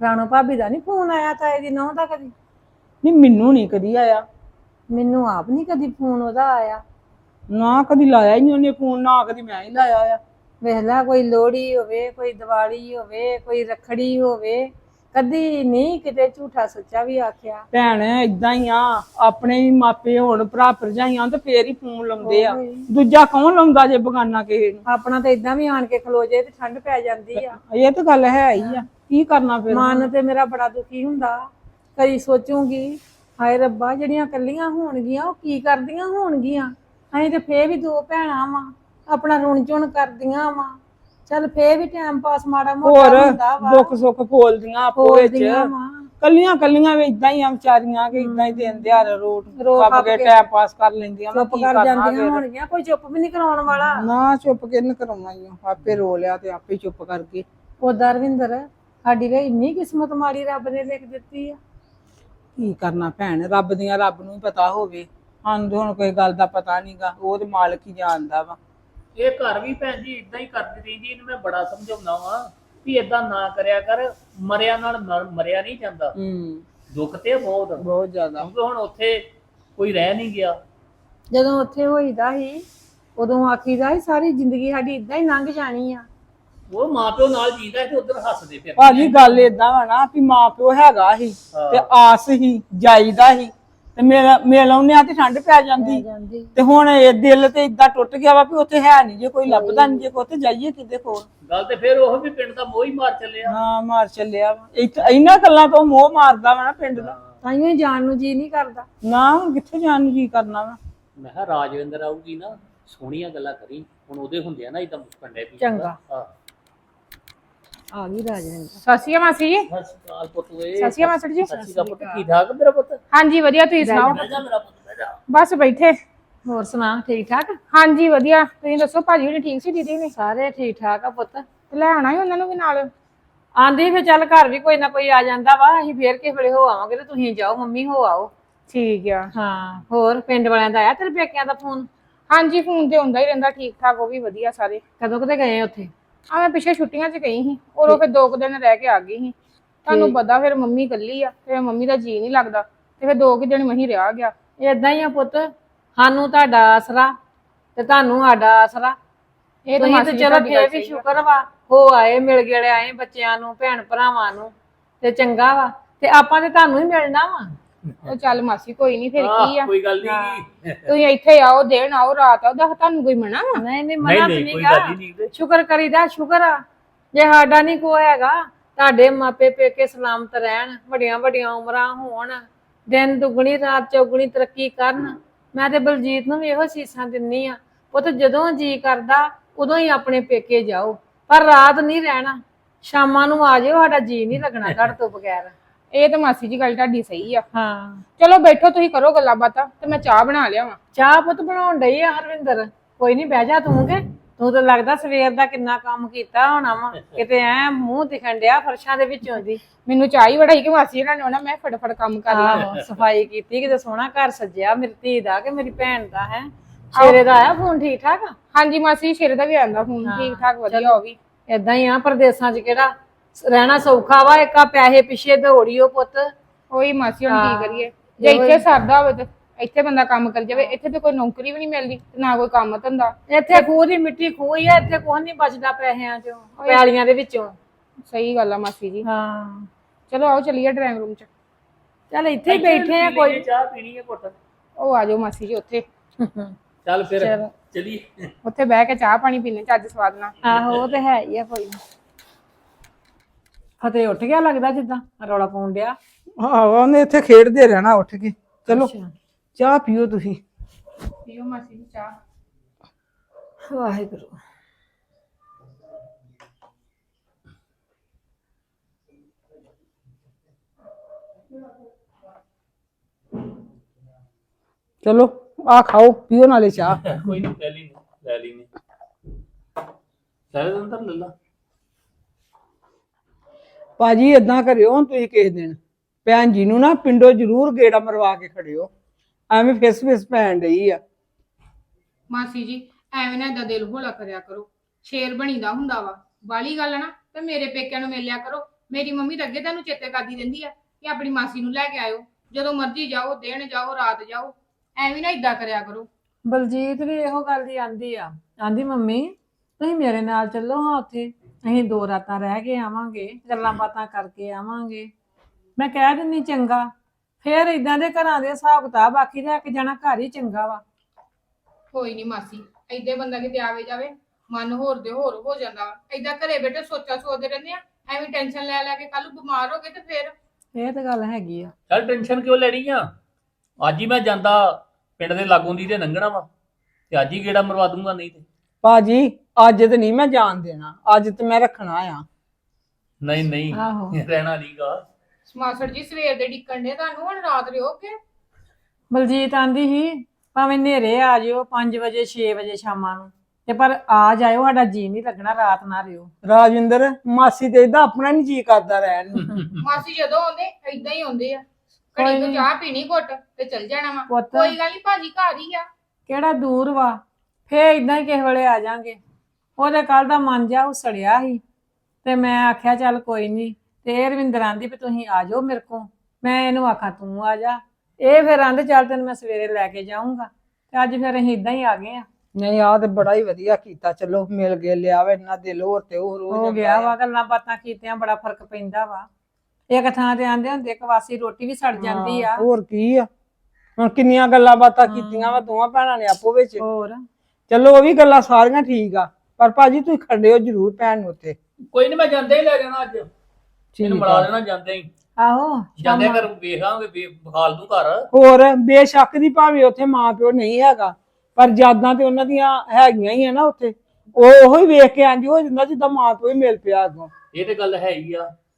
ਰਾਣੋ ਭਾਬੀ ਦਾ ਨਹੀਂ ਫੋਨ ਆਇਆ ਤਾਂ ਇਹਦੀ ਨੌਂ ਦਾ ਕਦੀ? ਨਹੀਂ ਮੈਨੂੰ ਨਹੀਂ ਕਦੀ ਆਇਆ। ਮੈਨੂੰ ਆਪ ਨਹੀਂ ਕਦੀ ਫੋਨ ਉਹਦਾ ਆਇਆ। ਨਾ ਕਦੀ ਲਾਇਆ ਹੀ ਨਹੀਂ ਉਹਨੇ ਫੋਨ ਨਾ ਕਦੀ ਮੈਂ ਹੀ ਲਾਇਆ ਆ। ਵੇਖ ਲੈ ਕੋਈ ਲੋਹੜੀ ਹੋਵੇ ਕੋਈ ਦੀਵਾਲੀ ਹੋਵੇ ਕੋਈ ਰੱਖੜੀ ਹੋਵੇ। ਕਦੀ ਨਹੀਂ ਕਿਤੇ ਝੂਠਾ ਸੱਚਾ ਵੀ ਆਖਿਆ। ਭੈਣ ਇਦਾਂ ਹੀ ਆ। ਆਪਣੇ ਵੀ ਮਾਪੇ ਹੋਣ ਭਰਾ ਭਰਜਾਈਆਂ ਤੇ ਫੇਰ ਹੀ ਫੋਨ ਲਾਉਂਦੇ ਆ। ਉਹੀ। ਦੂਜਾ ਕੌਣ ਲਾਉਂਦਾ ਜੇ ਬਗਾਨਾ ਕਿਸੇ ਨੂੰ? ਆਪਣਾ ਤਾਂ ਇਦਾਂ ਵੀ ਆਣ ਕੇ ਖਲੋ ਜੇ ਤੇ ਠੰਡ ਪੈ ਜਾਂਦੀ ਆ। ਇਹ ਤਾਂ ਗੱਲ ਹੈ ਹੀ ਆ। ਕੀ ਕਰਨਾ ਫਿਰ? ਮਨ ਤੇ ਮੇਰਾ ਬੜਾ ਦੁਖੀ ਹੁੰਦਾ। ਕਦੀ ਸੋਚੂਗੀ ਹਾਏ ਰੱਬਾ ਜਿਹੜੀਆਂ ਕੱਲੀਆਂ ਹੋਣਗੀਆਂ ਉਹ ਕੀ ਕਰਦੀਆਂ ਹੋਣਗੀਆਂ? ਅਸੀਂ ਤੇ ਫੇਰ ਵੀ ਦੋ ਭੈਣਾਂ ਵਾਂ। ਆਪਣਾ ਰੁਣ ਚੁਣ ਕਰਦੀਆਂ ਵਾਂ। ਚੱਲ ਫੇਰ ਵੀ ਟਾਈਮ ਪਾਸ ਮਾੜਾ ਮੋਟਾ ਹੋਰ ਹੁੰਦਾ ਵਾ। ਦੁੱਖ ਸੁੱਖ ਫੋਲਦੀਆਂ ਆਪੋ ਵਿੱਚ। ਬੋਲਦੀਆਂ ਵਾਂ। ਕੱਲੀਆਂ ਕੱਲੀਆਂ ਵੀ ਇਦਾਂ ਹੀ ਆ ਵਿਚਾਰੀਆਂ ਕਿ ਇਦਾਂ ਹੀ ਦਿਨ ਦਿਹਾੜ ਰੋਟ ਰੋ ਕੱਪ ਕੇ ਟਾਈਮ ਪਾਸ ਕਰ ਲੈਂਦੀਆਂ ਮੈਂ ਚੁੱਪ ਕੀ ਕਰ ਕਰਨਾ ਜਾਂਦੀਆਂ ਫਿਰ? ਹੋਣਗੀਆਂ ਕੋਈ ਚੁੱਪ ਵੀ ਨਹੀਂ ਕਰਾਉਣ ਵਾਲਾ। ਨਾ ਚੁੱਪ ਕਿੰਨ ਕਰਾਉਣਾ ਈ ਓ। ਆਪੇ ਰੋ ਲਿਆ ਤੇ ਆਪੇ ਚੁੱਪ ਕਰ ਗਏ ਉਹ ਦਰਵਿੰਦਰ ਸਾਡੀ ਲਈ ਇੰਨੀ ਕਿਸਮਤ ਮਾੜੀ ਰੱਬ ਨੇ ਲਿਖ ਦਿੱਤੀ ਆ। ਕੀ ਕਰਨਾ ਭੈਣ ਰੱਬ ਦੀਆਂ ਰੱਬ ਨੂੰ ਹੀ ਪਤਾ ਹੋਵੇ। ਸਾਨੂੰ ਤਾਂ ਹੁਣ ਕੋਈ ਗੱਲ ਦਾ ਪਤਾ ਨਹੀਂਗਾ ਉਹ ਤੇ ਮਾਲਕ ਹੀ ਜਾਣਦਾ ਵਾ। ਇਹ ਘਰ ਵੀ ਭੈਣ ਜੀ ਇਦਾਂ ਹੀ ਕਰਦੀ ਰਹਿੰਦੀ ਇਹਨੂੰ ਮੈਂ ਬੜਾ ਸਮਝਾਉਂਦਾ ਵਾਂ ਵੀ ਇਦਾਂ ਨਾ ਕਰਿਆ ਕਰ ਮਰਿਆ ਨਾਲ ਮਰ- ਮਰਿਆ ਨਹੀਂ ਜਾਂਦਾ। ਹੂੰ। ਦੁੱਖ ਤੇ ਬਹੁਤ। ਬਹੁਤ ਜ਼ਿਆਦਾ। ਕਿਉਂਕਿ ਹੁਣ ਉੱਥੇ ਕੋਈ ਰਹਿ ਨਹੀਂ ਗਿਆ। ਜਦੋਂ ਉੱਥੇ ਹੋਈਦਾ ਸੀ ਉਦੋਂ ਆਖੀਦਾ ਸੀ ਸਾਰੀ ਜ਼ਿੰਦਗੀ ਸਾਡੀ ਇਦਾਂ ਹੀ ਲੰਘ ਜਾਣੀ ਆ। ਉਹ ਮਾਪਿਓ ਨਾਲ ਜੀਂਦਾ ਤੇ ਉਧਰ ਹੱਸਦੇ ਫਿਰ ਭਾਜੀ ਗੱਲ ਏਦਾਂ ਵਾ ਨਾ ਵੀ ਮਾਂ ਪਿਓ ਹੈਗਾ ਹਾਂ। ਤੇ ਆਸ ਹੀ ਜਾਈਦਾ ਹੀ ਤੇ ਮੇਲ ਮੇਲ ਆਉਂਦੇ ਆ ਤੇ ਠੰਡ ਪੈ ਜਾਂਦੀ। ਜਾਂਦੀ। ਤੇ ਹੁਣ ਇਹ ਦਿਲ ਤੇ ਇਦਾਂ ਟੁੱਟ ਗਿਆ ਵਾ ਵੀ ਉੱਥੇ ਹੈ ਨਹੀਂ ਜੇ ਕੋਈ ਲੱਭਦਾ ਨਹੀਂ ਜੇ ਕੋਈ ਉੱਥੇ ਜਾਈਏ ਕਿਤੇ ਕੋਲ ਗੱਲ ਤੇ ਫਿਰ ਉਹ ਵੀ ਪਿੰਡ ਦਾ ਮੋਹ ਹੀ ਮਾਰ ਚੱਲਿਆ। ਹਾਂ ਮਾਰ ਚੱਲਿਆ ਵਾ। ਇੱਥੇ ਇਹਨਾਂ ਗੱਲਾਂ ਤੋਂ ਮੋਹ ਮਾਰਦਾ ਵਾ ਨਾ ਪਿੰਡ ਦਾ। ਤਾਈਓ ਜਾਣ ਨੂੰ ਜੀ ਨਹੀਂ ਕਰਦਾ। ਨਾ ਹੁਣ ਕਿੱਥੇ ਜਾਣ ਨੂੰ ਜੀ ਕਰਨਾ ਵਾ? ਮੈਂ ਕਿਹਾ ਰਾਜਵਿੰਦਰ ਆਊਗੀ ਨਾ ਸੋਹਣੀਆਂ ਗੱਲਾਂ ਕਰੀ। ਹੁਣ ਉਹਦੇ ਹੁੰਦੇ ਆ ਨਾ ਇਦਾਂ ਮੁਸਕਣ ਵੀ। ਚੰਗਾ। ਹਾਂ। ਆ ਗਈ ਰਾਜਵਿੰਦਰ ਸਤਿ ਸ਼੍ਰੀ ਅਕਾਲ ਮਾਸੀ ਜੀ। ਸਤਿ ਸ਼੍ਰੀ ਅਕਾਲ ਪੁੱਤ ਓਏ ਸਤਿ ਸ਼੍ਰੀ ਅਕਾਲ ਮਾਸਟਰ ਜੀ। ਸਤਿ ਸ਼੍ਰੀ ਅਕਾਲ ਪੁੱਤ ਕੀ ਠਾਕ ਮੇਰਾ ਪੁੱਤ? ਹਾਂਜੀ ਵਧੀਆ ਤੁਸੀਂ ਸੁਣਾਓ? ਮੇਰਾ ਪੁੱਤ ਬਹਿ ਜਾ। ਬਸ ਬੈਠੇ। ਹੋਰ ਸੁਣਾ ਠੀਕ ਠਾਕ? ਹਾਂਜੀ ਵਧੀਆ। ਤੁਸੀਂ ਦੱਸੋ ਭਾਜੀ ਹੁਣੀ ਠੀਕ ਸੀ ਦੀਦੀ ਨੇ ਸਾਰੇ ਠੀਕ ਠਾਕ ਆ ਪੁੱਤ। ਤੇ ਲੈ ਆਉਣਾ ਹੀ ਉਹਨਾਂ ਨੂੰ ਵੀ ਨਾਲ? ਆਂਦੀ ਫੇ ਚੱਲ ਘਰ ਵੀ ਕੋਈ ਨਾ ਕੋਈ ਆ ਜਾਂਦਾ ਵਾ। ਅਸੀਂ ਫੇਰ ਕਿਸੇ ਵੇਲੇ ਹੋ ਆਵਾਂਗੇ ਤੇ ਤੁਸੀਂ ਜਾਓ ਮੰਮੀ ਹੋ ਆਓ। ਠੀਕ ਆ। ਹਾਂ ਹੋਰ ਪਿੰਡ ਵਾਲਿਆਂ ਦਾ ਆਇਆ ਤੇਰੇ ਪੇਕਿਆਂ ਦਾ ਫੋਨ? ਹਾਂਜੀ ਫੋਨ ਤੇ ਹੁੰਦਾ ਹੀ ਰਹਿੰਦਾ ਠੀਕ ਠਾਕ ਉਹ ਵੀ ਵਧੀਆ ਸਾਰੇ। ਕਦੋਂ ਕਦੇ ਗਏ ਉੱਥੇ? ਆ ਮੈਂ ਪਿਛੇ ਛੁੱਟੀਆਂ 'ਚ ਗਈ ਸੀ ਉਦੋਂ ਫਿਰ ਦੋ ਕੁ ਦਿਨ ਰਹਿ ਕੇ ਆ ਗਈ ਸੀ। ਤੁਹਾਨੂੰ ਪਤਾ ਫਿਰ ਮੰਮੀ ਇਕੱਲੀ ਆ ਤੇ ਮੰਮੀ ਦਾ ਜੀ ਨਹੀਂ ਲੱਗਦਾ ਤੇ ਫਿਰ ਦੋ ਕੁ ਦਿਨ ਮਹੀਂ ਰਿਹਾ ਗਿਆ। ਏਦਾਂ ਹੀ ਆ ਪੁੱਤ ਸਾਨੂੰ ਤੁਹਾਡਾ ਆਸਰਾ ਤੇ ਤੁਹਾਨੂੰ ਸਾਡਾ ਆਸਰਾ। ਇਹ ਤਾਂ ਤੁਸੀਂ ਮਾਸੀ ਤੇ ਜੀ ਚਲੋ ਤੁਹਾਡੀ ਫੇਰ ਵੀ ਸਹੀ ਆ। ਸ਼ੁਕਰ ਵਾ ਹੋ ਆਏ ਮਿਲ ਗਏ ਆਏ ਬੱਚਿਆਂ ਨੂੰ ਭੈਣ ਭਰਾਵਾਂ ਨੂੰ ਤੇ ਚੰਗਾ ਵਾ। ਤੇ ਆਪਾਂ ਤੇ ਤੁਹਾਨੂੰ ਹੀ ਮਿਲਣਾ ਵਾ। ਉਹ ਚੱਲ ਮਾਸੀ ਕੋਈ ਨਹੀਂ ਫਿਰ ਕੀ ਆ? ਕੋਈ ਗੱਲ ਨਹੀਂ ਤੁਸੀਂ ਇੱਥੇ ਆਓ ਦੇਣ ਆਓ ਰਾਤ ਆਓ ਦੱਸ ਤੁਹਾਨੂੰ ਕੋਈ ਮਨਾ? ਵਾ ਨਹੀਂ ਨਹੀਂ ਮਨਾ ਨਹੀਂ ਗਾ। ਸ਼ੁਕਰ ਕਰੀਦਾ ਸ਼ੁਕਰ ਆ। ਜੇ ਸਾਡਾ ਨਹੀਂ ਕੋ ਹੈਗਾ ਤੁਹਾਡੇ ਮਾਪੇ ਪੇਕੇ ਸਲਾਮਤ ਰਹਿਣ ਵੱਡੀਆਂ ਵੱਡੀਆਂ ਉਮਰਾਂ ਹੋਣ ਦਿਨ ਦੁੱਗਣੀ ਰਾਤ ਚੌਗਣੀ ਤਰੱਕੀ ਕਰਨ। ਮੈਂ ਤੇ ਬਲਜੀਤ ਨੂੰ ਵੀ ਇਹੋ ਸੀਸਾਂ ਦਿੰਨੀ ਆ। ਪੁੱਤ ਜਦੋਂ ਜੀ ਕਰਦਾ ਉਦੋਂ ਹੀ ਆਪਣੇ ਪੇਕੇ ਜਾਓ। ਪਰ ਰਾਤ ਨਹੀਂ ਰਹਿਣਾ। ਸ਼ਾਮਾਂ ਨੂੰ ਆ ਜਿਓ ਸਾਡਾ ਜੀ ਨਹੀਂ ਲੱਗਣਾ ਤੁਹਾਡੇ ਤੋਂ ਬਗੈਰ। ਇਹ ਤਾਂ ਮਾਸੀ ਜੀ ਗੱਲ ਤੁਹਾਡੀ ਸਹੀ ਆ। ਹਾਂ। ਚਲੋ ਬੈਠੋ ਤੁਸੀਂ ਕਰੋ ਗੱਲਾਂ ਬਾਤਾਂ ਤੇ ਮੈਂ ਚਾਹ ਬਣਾ ਲਿਆਵਾਂ ਚਾਹ ਪੁੱਤ ਬਣਾਉਣ ਡਈ ਆ ਹਰਵਿੰਦਰ। ਕੋਈ ਨਹੀਂ ਬਹਿ ਜਾ ਤੂੰ ਕੇ। ਤੂੰ ਤਾਂ ਲੱਗਦਾ ਸਵੇਰ ਦਾ ਕਿੰਨਾ ਕੰਮ ਕੀਤਾ ਹੋਣਾ ਵਾ। ਕਿਤੇ ਐ ਮੂੰਹ ਦਿਖਣ ਡਿਆ ਫਰਸ਼ਾਂ ਦੇ ਵਿੱਚੋਂ ਦੀ। ਮੈਨੂੰ ਚਾਹ ਹੀ ਵੜਾਈ ਕਿ ਮਾਸੀ ਇਹਨਾਂ ਨੇ ਆਉਣਾ ਮੈਂ ਫਟਾਫਟ ਕੰਮ ਕਰ ਲਾਂ। ਆਹੋ ਸਫ਼ਾਈ ਕੀਤੀ ਕਿਤੇ ਸੋਹਣਾ ਘਰ ਸੱਜਿਆ ਮੇਰੀ ਧੀ ਦਾ ਕਿ ਮੇਰੀ ਭੈਣ ਦਾ ਹੈ। ਸ਼ੇਰੇ ਦਾ ਆਇਆ ਫੋਨ ਠੀਕ ਠਾਕ ਹਾਂਜੀ ਮਾਸੀ ਸ਼ੇਰ ਦਾ ਵੀ ਆਂਦਾ ਫੋਨ ਠੀਕ ਠਾਕ ਵਧੀਆ ਉਹ ਵੀ। ਇਦਾਂ ਹੀ ਆ ਪ੍ਰਦੇਸਾਂ 'ਚ ਕਿਹੜਾ ਰਹਿਣਾ ਸੌਖਾ ਵਾ ਇੱਕਾ ਪੈਸੇ ਪਿੱਛੇ ਦੌੜੀਓ ਪੁੱਤ। ਉਹੀ ਮਾਸੀ ਹੁਣ ਹਾਂ। ਕੀ ਕਰੀਏ? ਜੇ ਇੱਥੇ ਸਰਦਾ ਹੋਵੇ ਤੇ ਇੱਥੇ ਬੰਦਾ ਕੰਮ ਕਰ ਜਾਵੇ ਇੱਥੇ ਤੇ ਕੋਈ ਨੌਕਰੀ ਵੀ ਨਹੀਂ ਮਿਲਦੀ ਤੇ ਨਾ ਕੋਈ ਕੰਮ ਧੰਦਾ। ਇੱਥੇ ਖੂਹ ਦੀ ਮਿੱਟੀ ਖੂਹ ਹੀ ਆ ਇੱਥੇ ਕੁਛ ਨਹੀਂ ਬਚਦਾ ਪੈਸਿਆਂ 'ਚੋਂ ਪੈਲੀਆਂ ਦੇ ਵਿੱਚੋਂ। ਸਹੀ ਗੱਲ ਆ ਮਾਸੀ ਜੀ। ਹਾਂ। ਚਲੋ ਆਓ ਚੱਲੀਏ ਡਰਾਇੰਗ ਰੂਮ ਚ। ਚੱਲ ਇੱਥੇ ਹੀ ਬੈਠੇ ਆ ਕੋਈ। ਚਾਹ ਪੀਣੀ ਹੈ ਪੁੱਤ ਉਹ ਆ ਜਾਓ ਮਾਸੀ ਜੀ ਉੱਥੇ। ਚੱਲ ਫਿਰ ਚਲੀ। ਉੱਥੇ ਬਹਿ ਕੇ ਚਾਹ ਪਾਣੀ ਪੀਣੇ ਚੱਜ ਸਵਾਦ ਨਾਲ। ਆਹੋ ਉਹ ਤੇ ਹੈ ਹੀ ਆ ਕੋਈ ਨੀ। ਫਤਿਹ ਉੱਠ ਗਿਆ ਲੱਗਦਾ ਜਿੱਦਾਂ ਰੌਲਾ ਪਾਉਣ ਡਿਆ। ਆਹੋ ਉਹਨੇ ਇੱਥੇ ਖੇਡਦੇ ਰਹਿਣਾ ਉੱਠ ਕੇ। ਚਲੋ ਅੱਛਾ। ਚਾਹ ਪੀਓ ਤੁਸੀਂ। ਪੀਓ ਮਾਸੀ ਜੀ ਚਾਹ। ਵਾਹਿਗੁਰੂ। ਚਲੋ ਆ ਖਾਓ ਪੀਓ ਨਾਲੇ ਚਾਹ। ਕੋਈ ਨਹੀਂ ਲੈ ਲਈ ਲੈ ਲਈ ਨੇ। ਸਾਰੇ ਅੰਦਰ ਲੈ ਲਾ। ਭਾਜੀ ਇਦਾਂ ਕਰਿਓ ਹੁਣ ਤੁਸੀਂ ਕਿਸੇ ਦਿਨ। ਭੈਣ ਜੀ ਨੂੰ ਨਾ ਪਿੰਡੋਂ ਜ਼ਰੂਰ ਗੇੜਾ ਮਰਵਾ ਕੇ ਖੜਿਓ। ਐਵੇਂ ਫਿਸ ਫਿਸ ਪੈਣ ਡਈ ਆ। ਮਾਸੀ ਜੀ ਐਵੇਂ ਨਾ ਏਦਾਂ ਦਿਲ ਹੌਲਾ ਕਰਿਆ ਕਰੋ। ਸ਼ੇਰ ਬਣੀਦਾ ਹੁੰਦਾ ਵਾ। ਬਾਲੀ ਗੱਲ ਨਾ ਤੇ ਮੇਰੇ ਪੇਕਿਆਂ ਨੂੰ ਮਿਲਿਆ ਕਰੋ। ਮੇਰੀ ਮੰਮੀ ਤਾਂ ਅੱਗੇ ਤੁਹਾਨੂੰ ਚੇਤੇ ਕਰਦੀ ਰਹਿੰਦੀ ਆ ਕਿ ਆਪਣੀ ਮਾਸੀ ਨੂੰ ਲੈ ਕੇ ਆਇਓ। ਜਦੋਂ ਮਰਜ਼ੀ ਜਾਓ ਦਿਨ ਜਾਓ ਰਾਤ ਜਾਓ ਐਵੇਂ ਨਾ ਇਦਾਂ ਕਰਿਆ ਕਰੋ। ਬਲਜੀਤ ਵੀ ਇਹੋ ਗੱਲ ਦੀ ਆਂਦੀ ਆ। ਆਂਦੀ ਮੰਮੀ ਤੁਸੀਂ ਮੇਰੇ ਨਾਲ ਚੱਲੋ ਹਾਂ ਉੱਥੇ। ਅਸੀਂ ਦੋ ਰਾਤਾਂ ਰਹਿ ਕੇ ਆਵਾਂਗੇ ਗੱਲਾਂ ਬਾਤਾਂ ਕਰਕੇ ਆਵਾਂਗੇ। ਮੈਂ ਕਹਿ ਦਿੰਨੀ ਚੰਗਾ। ਫੇਰ ਇਦਾਂ ਦੇ ਘਰਾਂ ਦੇ ਹਿਸਾਬ ਕਿਤਾਬ ਬਾਕੀ ਰਹਿ ਕੇ ਜਾਣਾ ਘਰ ਹੀ ਚੰਗਾ ਵਾ। ਕੋਈ ਨਹੀਂ ਮਾਸੀ ਏਦਾਂ ਬੰਦਾ ਕਿਤੇ ਆਵੇ ਜਾਵੇ ਮਨ ਹੋਰ ਦੇ ਹੋਰ ਹੋ ਜਾਂਦਾ ਵਾ। ਏਦਾਂ ਘਰੇ ਬੈਠੇ ਸੋਚਾ ਸੋਚਦੇ ਰਹਿੰਦੇ ਆ ਐਵੇਂ ਟੈਨਸ਼ਨ ਲੈ ਲੈ ਕੇ ਕੱਲ ਨੂੰ ਬਿਮਾਰ ਹੋ ਗਏ ਤੇ ਫੇਰ। ਇਹ ਤਾਂ ਗੱਲ ਹੈਗੀ ਆ। ਚੱਲ ਟੈਨਸ਼ਨ ਕਿਉਂ ਲੈਣੀ ਆ? ਅੱਜ ਹੀ ਮੈਂ ਜਾਂਦਾ ਪਿੰਡ ਦੇ ਲਾਗੋਂ ਦੀ ਤੇ ਲੰਘਣਾ ਵਾ। ਤੇ ਅੱਜ ਹੀ ਗੇੜਾ ਮਰਵਾ ਦੂੰਗਾ ਨਹੀਂ ਤੇ। ਭਾਜੀ ਅੱਜ ਤੇ ਨਹੀਂ ਮੈਂ ਜਾਣ ਦੇਣਾ ਅੱਜ ਤੇ ਮੈਂ ਰੱਖਣਾ ਆ। ਨਹੀਂ ਨਹੀਂ ਆਹੋ। ਰਹਿਣਾ ਨਹੀਂਗਾ। ਮਾਸੜ ਜੀ ਸਵੇਰ ਦੇ ਡਿੱਕਣ ਦੇ ਤੁਹਾਨੂੰ ਹੁਣ ਰਾਤ ਰਿਓਗੇ ਬਲਜੀਤ ਆਂਦੀ ਸੀ ਭਾਵੇਂ ਹਨੇਰੇ ਆ ਜਿਓ 5 ਵਜੇ 6 ਵਜੇ ਸ਼ਾਮਾਂ ਨੂੰ ਤੇ ਪਰ ਆ ਜਾਇਓ ਸਾਡਾ ਜੀ ਨਹੀਂ ਲੱਗਣਾ ਰਾਤ ਨਾ ਰਿਓ। ਰਾਜਿੰਦਰ ਮਾਸੀ ਤੇ ਇਹਦਾ ਆਪਣਾ ਨਹੀਂ ਜੀ ਕਰਦਾ ਰਹਿਣ। ਨੂੰ ਮਾਸੀ ਜਦੋਂ ਆਉਂਦੇ ਏਦਾਂ ਹੀ ਆਉਂਦੇ ਆ। ਘੜੀ ਤੋਂ ਚਾਹ ਪੀਣੀ ਘੁੱਟ ਤੇ ਚੱਲ ਜਾਣਾ ਵਾ। ਪੁੱਤ। ਕੋਈ ਗੱਲ ਨਹੀਂ ਭਾਜੀ ਘਰ ਹੀ ਆ। ਕਿਹੜਾ ਦੂਰ ਵਾ? ਫੇਰ ਇਦਾਂ ਹੀ ਕਿਸੇ ਵੇਲੇ ਆ ਜਾਾਂਗੇ। ਉਹਦੇ ਕੱਲ ਦਾ ਮਨ ਜਾ ਉਸੜਿਆ ਸੀ ਤੇ ਮੈਂ ਆਖਿਆ ਚੱਲ ਕੋਈ ਨਹੀਂ ਤੇ ਇਹ ਰਵਿੰਦਰ ਆਂਦੀ ਵੀ ਤੁਸੀਂ ਆ ਜਾਓ ਮੇਰੇ ਕੋਲ। ਮੈਂ ਇਹਨੂੰ ਆਖਾਂ ਤੂੰ ਆ ਜਾ। ਇਹ ਫਿਰ ਆਂਦੇ ਚੱਲ ਤੈਨੂੰ ਮੈਂ ਸਵੇਰੇ ਲੈ ਕੇ ਜਾਊਂਗਾ। ਤੇ ਅੱਜ ਫਿਰ ਅਸੀਂ ਇਦਾਂ ਹੀ ਆ ਗਏ ਆ। ਨਹੀਂ ਆ ਤੇ ਬੜਾ ਹੀ ਵਧੀਆ ਕੀਤਾ ਚਲੋ ਮਿਲ ਗਏ ਲਿਆਵੇ ਇਹਨਾਂ ਦਿਲ ਹੋਰ ਤੇ ਹੋਰ ਹੋ ਗਿਆ। ਵਾ ਗੱਲਾਂ ਬਾਤਾਂ ਕੀਤਿਆਂ ਬੜਾ ਫ਼ਰਕ ਪੈਂਦਾ ਵਾ। ਇੱਕ ਥਾਂ ਤੇ ਆਂਦੇ ਹੁੰਦੇ ਕਵਾਸੀ ਰੋਟੀ ਵੀ ਸੜ ਜਾਂਦੀ ਆ। ਹੋਰ ਕੀ ਆ? ਹੁਣ ਕਿੰਨੀਆਂ ਗੱਲਾਂ ਬਾਤਾਂ ਕੀਤੀਆਂ ਵਾ ਦੋਵਾਂ ਭੈਣਾਂ ਨੇ ਆਪੋ ਵਿੱਚ। ਹੋਰ। ਚਲੋ ਉਹ ਵੀ ਗੱਲਾਂ ਸਾਰੀਆਂ ਠੀਕ ਆ। ਪਰ ਭਾਜੀ ਤੁਸੀਂ ਖੜਿਓ ਜ਼ਰੂਰ ਭੈਣ ਨੂੰ ਉੱਥੇ। ਕੋਈ ਨਹੀਂ ਮੈਂ ਜਾਂਦੇ ਹੀ ਲੈ ਜਾਣਾ ਅੱਜ। ਇਹਨੂੰ ਮਿਲਾ ਦੇਣਾ ਜਾਂਦੇ ਹੀ। ਆਹੋ ਜਾਂਦੇ ਕਰ ਵੇਖਾਂਗੇ ਵੇ- ਵਿਖਾਲ ਦੂੰ ਘਰ। ਹੋਰ ਬੇਸ਼ੱਕ ਦੀ ਭਾਵੇਂ ਉੱਥੇ ਮਾਂ ਪਿਓ ਨਹੀਂ ਹੈਗਾ ਪਰ ਯਾਦਾਂ ਤੇ ਉਹਨਾਂ ਦੀਆਂ ਹੈਗੀਆਂ ਹੀ ਆ ਨਾ ਉੱਥੇ। ਉਹ ਉਹੀ ਵੇਖ ਕੇ ਇੰਜ ਹੋ ਜਾਂਦਾ ਜਿੱਦਾਂ ਮਾਂ ਪਿਓ ਹੀ ਮਿਲ ਪਿਆ ਅੱਗੋਂ। ਇਹ ਤੇ ਗੱਲ ਹੈ ਹੀ ਆ।